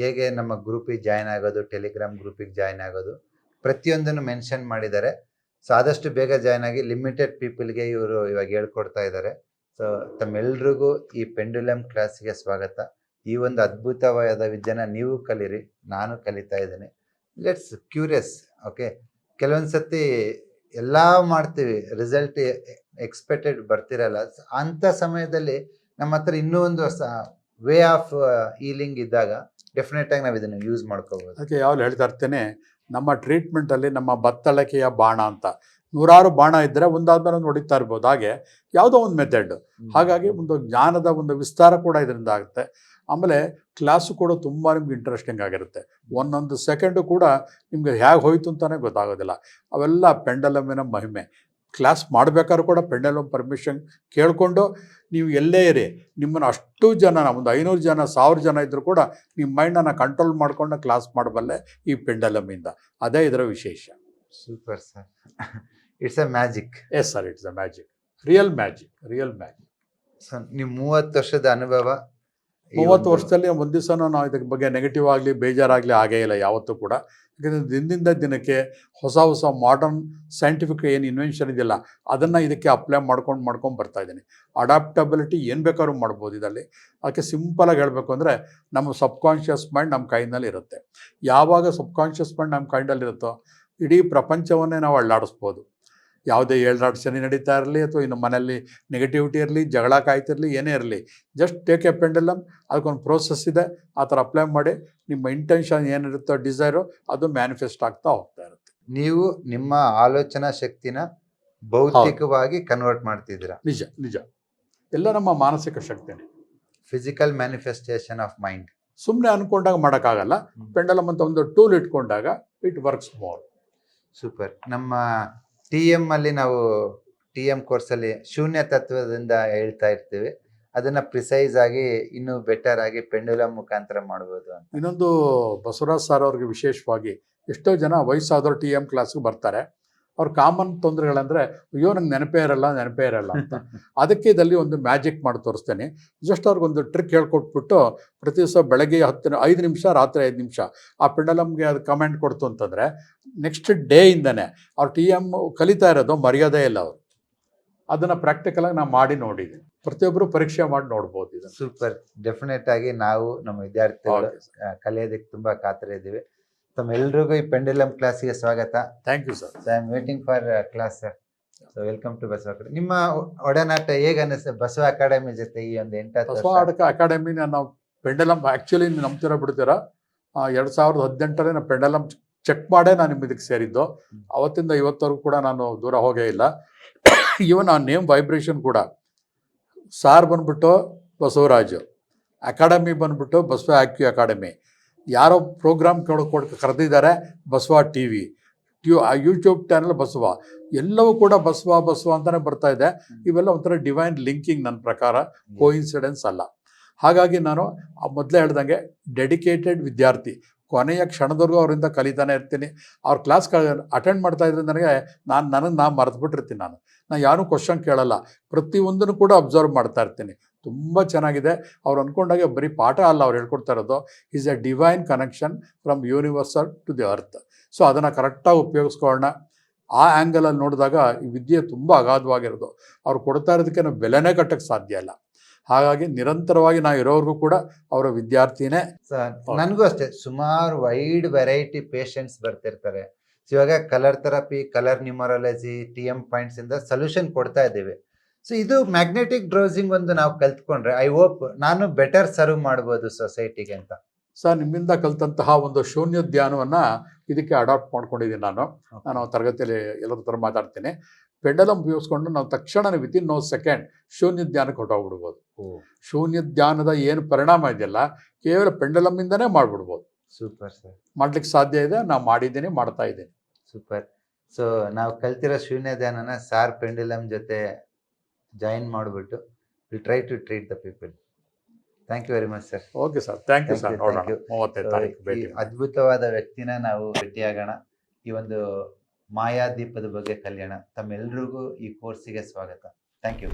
ಹೇಗೆ ನಮ್ಮ ಗ್ರೂಪಿಗೆ ಜಾಯ್ನ್ ಆಗೋದು ಟೆಲಿಗ್ರಾಮ್ ಗ್ರೂಪಿಗೆ ಜಾಯ್ನ್ ಆಗೋದು, ಪ್ರತಿಯೊಂದನ್ನು ಮೆನ್ಷನ್ ಮಾಡಿದ್ದಾರೆ. ಸೊ ಆದಷ್ಟು ಬೇಗ ಜಾಯ್ನ್ ಆಗಿ ಲಿಮಿಟೆಡ್ ಪೀಪಲ್ಗೆ ಇವರು ಇವಾಗ ಹೇಳ್ಕೊಡ್ತಾ ಇದ್ದಾರೆ. ಸೊ ತಮ್ಮೆಲ್ರಿಗೂ ಈ ಪೆಂಡುಲಮ್ ಕ್ಲಾಸ್ಗೆ ಸ್ವಾಗತ. ಈ ಒಂದು ಅದ್ಭುತವಾದ ವಿದ್ಯೆನ ನೀವು ಕಲೀರಿ, ನಾನು ಕಲಿತಾ ಇದ್ದೀನಿ. ಲೆಟ್ಸ್ ಕ್ಯೂರಿಯಸ್ ಓಕೆ ಕೆಲವೊಂದು ಸತಿ ಎಲ್ಲ ಮಾಡ್ತೀವಿ ರಿಸಲ್ಟ್ ಎಕ್ಸ್ಪೆಕ್ಟೆಡ್ ಬರ್ತಿರಲ್ಲ. ಅಂಥ ಸಮಯದಲ್ಲಿ ನಮ್ಮ ಹತ್ರ ಇನ್ನೂ ಒಂದು ವೇ ಆಫ್ ಹೀಲಿಂಗ್ ಇದ್ದಾಗ ಡೆಫಿನೆಟ್ ಆಗಿ ನಾವು ಇದನ್ನು ಯೂಸ್ ಮಾಡ್ಕೋಬಹುದು ಅದಕ್ಕೆ ಯಾವಾಗಲೂ ಹೇಳ್ತಾ ಇರ್ತೇನೆ ನಮ್ಮ ಟ್ರೀಟ್ಮೆಂಟಲ್ಲಿ ನಮ್ಮ ಬತ್ತಳಕೆಯ ಬಾಣ ಅಂತ. ನೂರಾರು ಬಾಣ ಇದ್ದರೆ ಒಂದಾದ್ಮೇಲೆ ಒಂದು ಹೊಡಿತಾ ಇರ್ಬೋದು. ಹಾಗೆ ಯಾವುದೋ ಒಂದು ಮೆಥಡ್ ಹಾಗಾಗಿ ಒಂದು ಜ್ಞಾನದ ಒಂದು ವಿಸ್ತಾರ ಕೂಡ ಇದರಿಂದ ಆಗುತ್ತೆ. ಆಮೇಲೆ ಕ್ಲಾಸು ಕೂಡ ತುಂಬ ನಿಮ್ಗೆ ಇಂಟ್ರೆಸ್ಟಿಂಗ್ ಆಗಿರುತ್ತೆ. ಒಂದೊಂದು ಸೆಕೆಂಡು ಕೂಡ ನಿಮ್ಗೆ ಹೇಗೆ ಹೋಯ್ತು ಅಂತಲೇ ಗೊತ್ತಾಗೋದಿಲ್ಲ. ಅವೆಲ್ಲ ಪೆಂಡಲಮಿನ ಮಹಿಮೆ. ಕ್ಲಾಸ್ ಮಾಡಬೇಕಾದ್ರೂ ಕೂಡ ಪೆಂಡಲಮ್ ಪರ್ಮಿಷನ್ ಕೇಳಿಕೊಂಡು ನೀವು ಎಲ್ಲೇ ಇರಿ ನಿಮ್ಮನ್ನು ಅಷ್ಟು ಜನ ಒಂದು ಐನೂರು ಜನ ಸಾವಿರ ಜನ ಇದ್ದರೂ ಕೂಡ ನಿಮ್ಮ ಮೈಂಡನ್ನು ಕಂಟ್ರೋಲ್ ಮಾಡ್ಕೊಂಡು ಕ್ಲಾಸ್ ಮಾಡಬಲ್ಲೆ ಈ ಪೆಂಡಲಮಿಂದ ಅದೇ ಇದರ ವಿಶೇಷ. Super sir it's a magic yes sir it's a magic real magic real magic sir ನಿಮ್ಮ ಮೂವತ್ತು ವರ್ಷದ ಅನುಭವ ಮೂವತ್ತು ವರ್ಷದಲ್ಲಿ ಒಂದು ದಿವಸ ನಾವು ಇದಕ್ಕೆ ಬಗ್ಗೆ ನೆಗೆಟಿವ್ ಆಗಲಿ ಬೇಜಾರಾಗಲಿ ಆಗೇ ಇಲ್ಲ ಯಾವತ್ತೂ ಕೂಡ. ಯಾಕಂದರೆ ದಿನದಿಂದ ದಿನಕ್ಕೆ ಹೊಸ ಹೊಸ ಮಾಡರ್ನ್ ಸೈಂಟಿಫಿಕ್ ಏನು ಇನ್ವೆನ್ಷನ್ ಇದೆಯಲ್ಲ ಅದನ್ನು ಇದಕ್ಕೆ ಅಪ್ಲೈ ಮಾಡ್ಕೊಂಡು ಮಾಡ್ಕೊಂಡು ಬರ್ತಾ ಇದ್ದೀನಿ. ಅಡಾಪ್ಟಬಿಲಿಟಿ ಏನು ಬೇಕಾದ್ರೂ ಮಾಡ್ಬೋದು ಇದರಲ್ಲಿ. ಅದಕ್ಕೆ ಸಿಂಪಲಾಗಿ ಹೇಳಬೇಕು ಅಂದರೆ ನಮ್ಮ ಸಬ್ಕಾನ್ಷಿಯಸ್ ಮೈಂಡ್ ನಮ್ಮ ಕೈನಲ್ಲಿ ಇರುತ್ತೆ. ಯಾವಾಗ ಸಬ್ಕಾನ್ಷಿಯಸ್ ಮೈಂಡ್ ನಮ್ಮ ಕೈಂಡಲ್ಲಿರುತ್ತೋ ಇಡೀ ಪ್ರಪಂಚವನ್ನೇ ನಾವು ಅಳ್ಳಾಡಿಸ್ಬೋದು ಯಾವುದೇ ಏಳ್ರಾಡು ಶನಿ ನಡೀತಾ ಇರಲಿ ಅಥವಾ ಇನ್ನು ಮನೆಯಲ್ಲಿ ನೆಗೆಟಿವಿಟಿ ಇರಲಿ ಜಗಳ ಕಾಯ್ತಿರಲಿ ಏನೇ ಇರಲಿ ಜಸ್ಟ್ ಟೇಕ್ ಎ ಪೆಂಡಲಮ್ ಅದಕ್ಕೊಂದು ಪ್ರೋಸೆಸ್ ಇದೆ ಆ ಥರ ಅಪ್ಲೈ ಮಾಡಿ ನಿಮ್ಮ ಇಂಟೆನ್ಷನ್ ಏನಿರುತ್ತೋ ಡಿಸೈರು ಅದು ಮ್ಯಾನಿಫೆಸ್ಟ್ ಆಗ್ತಾ ಹೋಗ್ತಾ ಇರುತ್ತೆ. ನೀವು ನಿಮ್ಮ ಆಲೋಚನಾ ಶಕ್ತಿನ ಭೌತಿಕವಾಗಿ ಕನ್ವರ್ಟ್ ಮಾಡ್ತಿದ್ದೀರಾ? ನಿಜ ನಿಜ. ಎಲ್ಲ ನಮ್ಮ ಮಾನಸಿಕ ಶಕ್ತಿನೇ. ಫಿಸಿಕಲ್ ಮ್ಯಾನಿಫೆಸ್ಟೇಷನ್ ಆಫ್ ಮೈಂಡ್ ಸುಮ್ಮನೆ ಅನ್ಕೊಂಡಾಗ ಮಾಡೋಕ್ಕಾಗಲ್ಲ. ಪೆಂಡಲಮ್ ಅಂತ ಒಂದು ಟೂಲ್ ಇಟ್ಕೊಂಡಾಗ ಇಟ್ ವರ್ಕ್ಸ್ ಮೋರ್ ಸೂಪರ್ ನಮ್ಮ ಟಿ ಎಂ ಅಲ್ಲಿ ನಾವು ಟಿ ಎಂ ಕೋರ್ಸಲ್ಲಿ ಶೂನ್ಯ ತತ್ವದಿಂದ ಹೇಳ್ತಾ ಇರ್ತೀವಿ. ಅದನ್ನ ಪ್ರಿಸೈಸ್ ಆಗಿ ಇನ್ನೂ ಬೆಟರ್ ಆಗಿ ಪೆಂಡುಲಮ್ ಮುಖಾಂತರ ಮಾಡಬಹುದು ಅಂತ. ಇನ್ನೊಂದು ಬಸವರಾಜ್ ಸರ್ ಅವ್ರಿಗೆ ವಿಶೇಷವಾಗಿ ಎಷ್ಟೋ ಜನ ವಯಸ್ಸಾದ್ರೂ ಟಿ ಎಂ ಕ್ಲಾಸ್ಗೆ ಬರ್ತಾರೆ. ಅವ್ರ ಕಾಮನ್ ತೊಂದರೆಗಳಂದ್ರೆ ಅಯ್ಯೋ ನಂಗೆ ನೆನಪೇ ಇರಲ್ಲ ನೆನಪೇ ಇರಲ್ಲ ಅಂತ. ಅದಕ್ಕೆ ಇದರಲ್ಲಿ ಒಂದು ಮ್ಯಾಜಿಕ್ ಮಾಡಿ ತೋರಿಸ್ತೇನೆ. ಜಸ್ಟ್ ಅವ್ರಿಗೊಂದು ಟ್ರಿಕ್ ಹೇಳ್ಕೊಟ್ಬಿಟ್ಟು ಪ್ರತಿ ದಿವಸ ಬೆಳಗ್ಗೆ ಹತ್ತು ಐದು ನಿಮಿಷ ರಾತ್ರಿ ಐದು ನಿಮಿಷ ಆ ಪೆಂಡಲಮ್ಗೆ ಅದು ಕಮೆಂಟ್ ಕೊಡ್ತು ಅಂತಂದರೆ ನೆಕ್ಸ್ಟ್ ಡೇ ಇಂದನೇ ಅವ್ರು ಟಿ ಎಂ ಕಲಿತಾ ಇರೋದು ಮರ್ಯಾದೆ ಇಲ್ಲ ಅವರು. ಅದನ್ನು ಪ್ರಾಕ್ಟಿಕಲಾಗಿ ನಾನು ಮಾಡಿ ನೋಡಿದ್ದೀನಿ ಪ್ರತಿಯೊಬ್ಬರು ಪರೀಕ್ಷೆ ಮಾಡಿ ನೋಡ್ಬೋದು ಇದು ಸೂಪರ್ ಡೆಫಿನೆಟ್ ಆಗಿ ನಾವು ನಮ್ಮ ವಿದ್ಯಾರ್ಥಿಗಳು ಕಲಿಯೋದಕ್ಕೆ ತುಂಬಾ ಕಾತರ ಇದ್ದೀವಿ ತಮ್ಮೆಲ್ರಿಗೂ ಈ ಪೆಂಡೆಲಮ್ ಕ್ಲಾಸಿಗೆ ಸ್ವಾಗತ. Thank you sir I am waiting for class sir so welcome to Basava academy ನಿಮ್ಮ ಒಡನಾಟ ಹೇಗೆ ಅನ್ನಿಸ್ತದೆ ಬಸವ ಅಕಾಡೆಮಿ ಜೊತೆ ಈ ಒಂದು ಎಂಟು ಬಸವ? ಅಡಕ ಅಕಾಡೆಮಿನ ನಾವು ಪೆಂಡಲಮ್ ಆ್ಯಕ್ಚುಲಿ ನಂಬ್ತೀರ ಬಿಡ್ತೀರ. ಎರಡು ಸಾವಿರದ ಹದಿನೆಂಟರಲ್ಲಿ ನಾನು ಪೆಂಡಲಮ್ ಚೆಕ್ ಮಾಡೇ ನಾನು ನಿಮ್ಮ ಇದಕ್ಕೆ ಸೇರಿದ್ದು. ಅವತ್ತಿಂದ ಇವತ್ತವರೆಗೂ ಕೂಡ ನಾನು ದೂರ ಹೋಗೇ ಇಲ್ಲ. ಇವನ್ ಆ ನೇಮ್ ವೈಬ್ರೇಷನ್ ಕೂಡ. ಸಾರ್ ಬಂದ್ಬಿಟ್ಟು ಬಸವರಾಜು. ಅಕಾಡೆಮಿ ಬಂದ್ಬಿಟ್ಟು ಬಸವ ಆಕ್ಯೂ ಅಕಾಡೆಮಿ ಯಾರೋ ಪ್ರೋಗ್ರಾಮ್ ಕೊಡ್ ಕರೆದಿದ್ದಾರೆ ಬಸವ ಟಿ ವಿ ಟ್ಯೂ ಯೂಟ್ಯೂಬ್ ಚಾನಲ್ ಬಸವ. ಎಲ್ಲವೂ ಕೂಡ ಬಸವ ಬಸವ ಅಂತಲೇ ಬರ್ತಾ ಇದೆ. ಇವೆಲ್ಲ ಒಂಥರ ಡಿವೈನ್ ಲಿಂಕಿಂಗ್ ನನ್ನ ಪ್ರಕಾರ. ಕೋಇನ್ಸಿಡೆನ್ಸ್ ಅಲ್ಲ. ಹಾಗಾಗಿ ನಾನು ಮೊದಲೇ ಹೇಳ್ದಂಗೆ ಡೆಡಿಕೇಟೆಡ್ ವಿದ್ಯಾರ್ಥಿ. ಕೊನೆಯ ಕ್ಷಣದವರೆಗೂ ಅವರಿಂದ ಕಲಿತಾನೆ ಇರ್ತೀನಿ. ಅವ್ರ ಕ್ಲಾಸ್ ಅಟೆಂಡ್ ಮಾಡ್ತಾ ಇದ್ರೆ ನನಗೆ ನಾನು ನನಗೆ ನಾನು ಮರೆತುಬಿಟ್ಟಿರ್ತೀನಿ ನಾನು. ನಾನು ಯಾರೂ ಕ್ವಶನ್ ಕೇಳಲ್ಲ. ಪ್ರತಿಯೊಂದನ್ನು ಕೂಡ ಅಬ್ಸರ್ವ್ ಮಾಡ್ತಾ ಇರ್ತೀನಿ. ತುಂಬ ಚೆನ್ನಾಗಿದೆ. ಅವ್ರು ಅಂದ್ಕೊಂಡಾಗೆ ಬರೀ ಪಾಠ ಅಲ್ಲ ಅವ್ರು ಹೇಳ್ಕೊಡ್ತಾ ಇರೋದು. Is a divine connection from universal to the earth so ಅದನ್ನು ಕರೆಕ್ಟಾಗಿ ಉಪಯೋಗಿಸ್ಕೊಳ್ಳೋಣ. ಆ ಆ್ಯಂಗಲಲ್ಲಿ ನೋಡಿದಾಗ ಈ ವಿದ್ಯೆ ತುಂಬ ಅಗಾಧವಾಗಿರೋದು. ಅವ್ರು ಕೊಡ್ತಾ ಇರೋದಕ್ಕೆ ನಾವು ಬೆಲೆನೇ ಕಟ್ಟಕ್ಕೆ ಸಾಧ್ಯ ಇಲ್ಲ. ಹಾಗಾಗಿ ನಿರಂತರವಾಗಿ ನಾವು ಇರೋವರೆಗೂ ಕೂಡ ಅವರ ವಿದ್ಯಾರ್ಥಿನೇ ನನಗೂ ಅಷ್ಟೇ. ಸುಮಾರು ವೈಡ್ ವೆರೈಟಿ ಪೇಷಂಟ್ಸ್ ಬರ್ತಿರ್ತಾರೆ. ಇವಾಗ colour therapy colour numerology T M points ಇಂದ ಸೊಲ್ಯೂಷನ್ ಕೊಡ್ತಾ ಇದ್ದೀವಿ. ಸೊ ಇದು ಮ್ಯಾಗ್ನೆಟಿಕ್ ಡ್ರೌಸಿಂಗ್ ಒಂದು ನಾವು ಕಲ್ತ್ಕೊಂಡ್ರೆ ಐ ಹೋಪ್ ನಾನು ಬೆಟರ್ ಸರ್ವ್ ಮಾಡ್ಬೋದು ಸೊಸೈಟಿಗೆ ಅಂತ. ಸರ್ ನಿಮ್ಮಿಂದ ಕಲ್ತಂತಹ ಒಂದು ಶೂನ್ಯ ಧ್ಯಾನವನ್ನು ಇದಕ್ಕೆ ಅಡಾಪ್ಟ್ ಮಾಡ್ಕೊಂಡಿದ್ದೀನಿ ನಾನು. ನಾನು ತರಗತಿಯಲ್ಲಿ ಎಲ್ಲರ ಥರ ಮಾತಾಡ್ತೀನಿ. ಪೆಂಡಲಮ್ ಉಪಯೋಗಿಸ್ಕೊಂಡು ನಾವು ತಕ್ಷಣ ವಿತಿನ್ ನೋ ಸೆಕೆಂಡ್ ಶೂನ್ಯ ಧ್ಯಾನಕ್ಕೆ ಹೊರಟೋಗ್ಬಿಡ್ಬೋದು ಶೂನ್ಯ ಧ್ಯಾನದ ಏನು ಪರಿಣಾಮ ಇದೆಯಲ್ಲ ಕೇವಲ ಪೆಂಡಲಮ್ಮಿಂದನೇ ಮಾಡಿಬಿಡ್ಬೋದು. ಸೂಪರ್ ಸರ್ ಮಾಡ್ಲಿಕ್ಕೆ ಸಾಧ್ಯ ಇದೆ ನಾವು ಮಾಡಿದ್ದೀನಿ ಮಾಡ್ತಾ ಇದ್ದೀನಿ. ಸೂಪರ್ ಸೊ ನಾವು ಕಲ್ತಿರೋ ಶೂನ್ಯ ಧ್ಯಾನನ ಸಾರ್ ಪೆಂಡಲಮ್ ಜೊತೆ ಜಾಯಿನ್ ಮಾಡಿಬಿಟ್ಟು will try to treat the people thank you very much sir okay sir thank you sir you, ನೋಡೋಣ ಮೂವತ್ತೈದು ತಾರೀಕು ಈ ಭೇಟಿ ಅದ್ಭುತವಾದ ವ್ಯಕ್ತಿನ ನಾವು ಭೇಟಿಯಾಗೋಣ ಈ ಒಂದು ಮಾಯಾದೀಪದ ಬಗ್ಗೆ ಕಲಿಯೋಣ. ತಮ್ಮೆಲ್ಲರಿಗೂ ಈ ಕೋರ್ಸಿಗೆ ಸ್ವಾಗತ. Thank you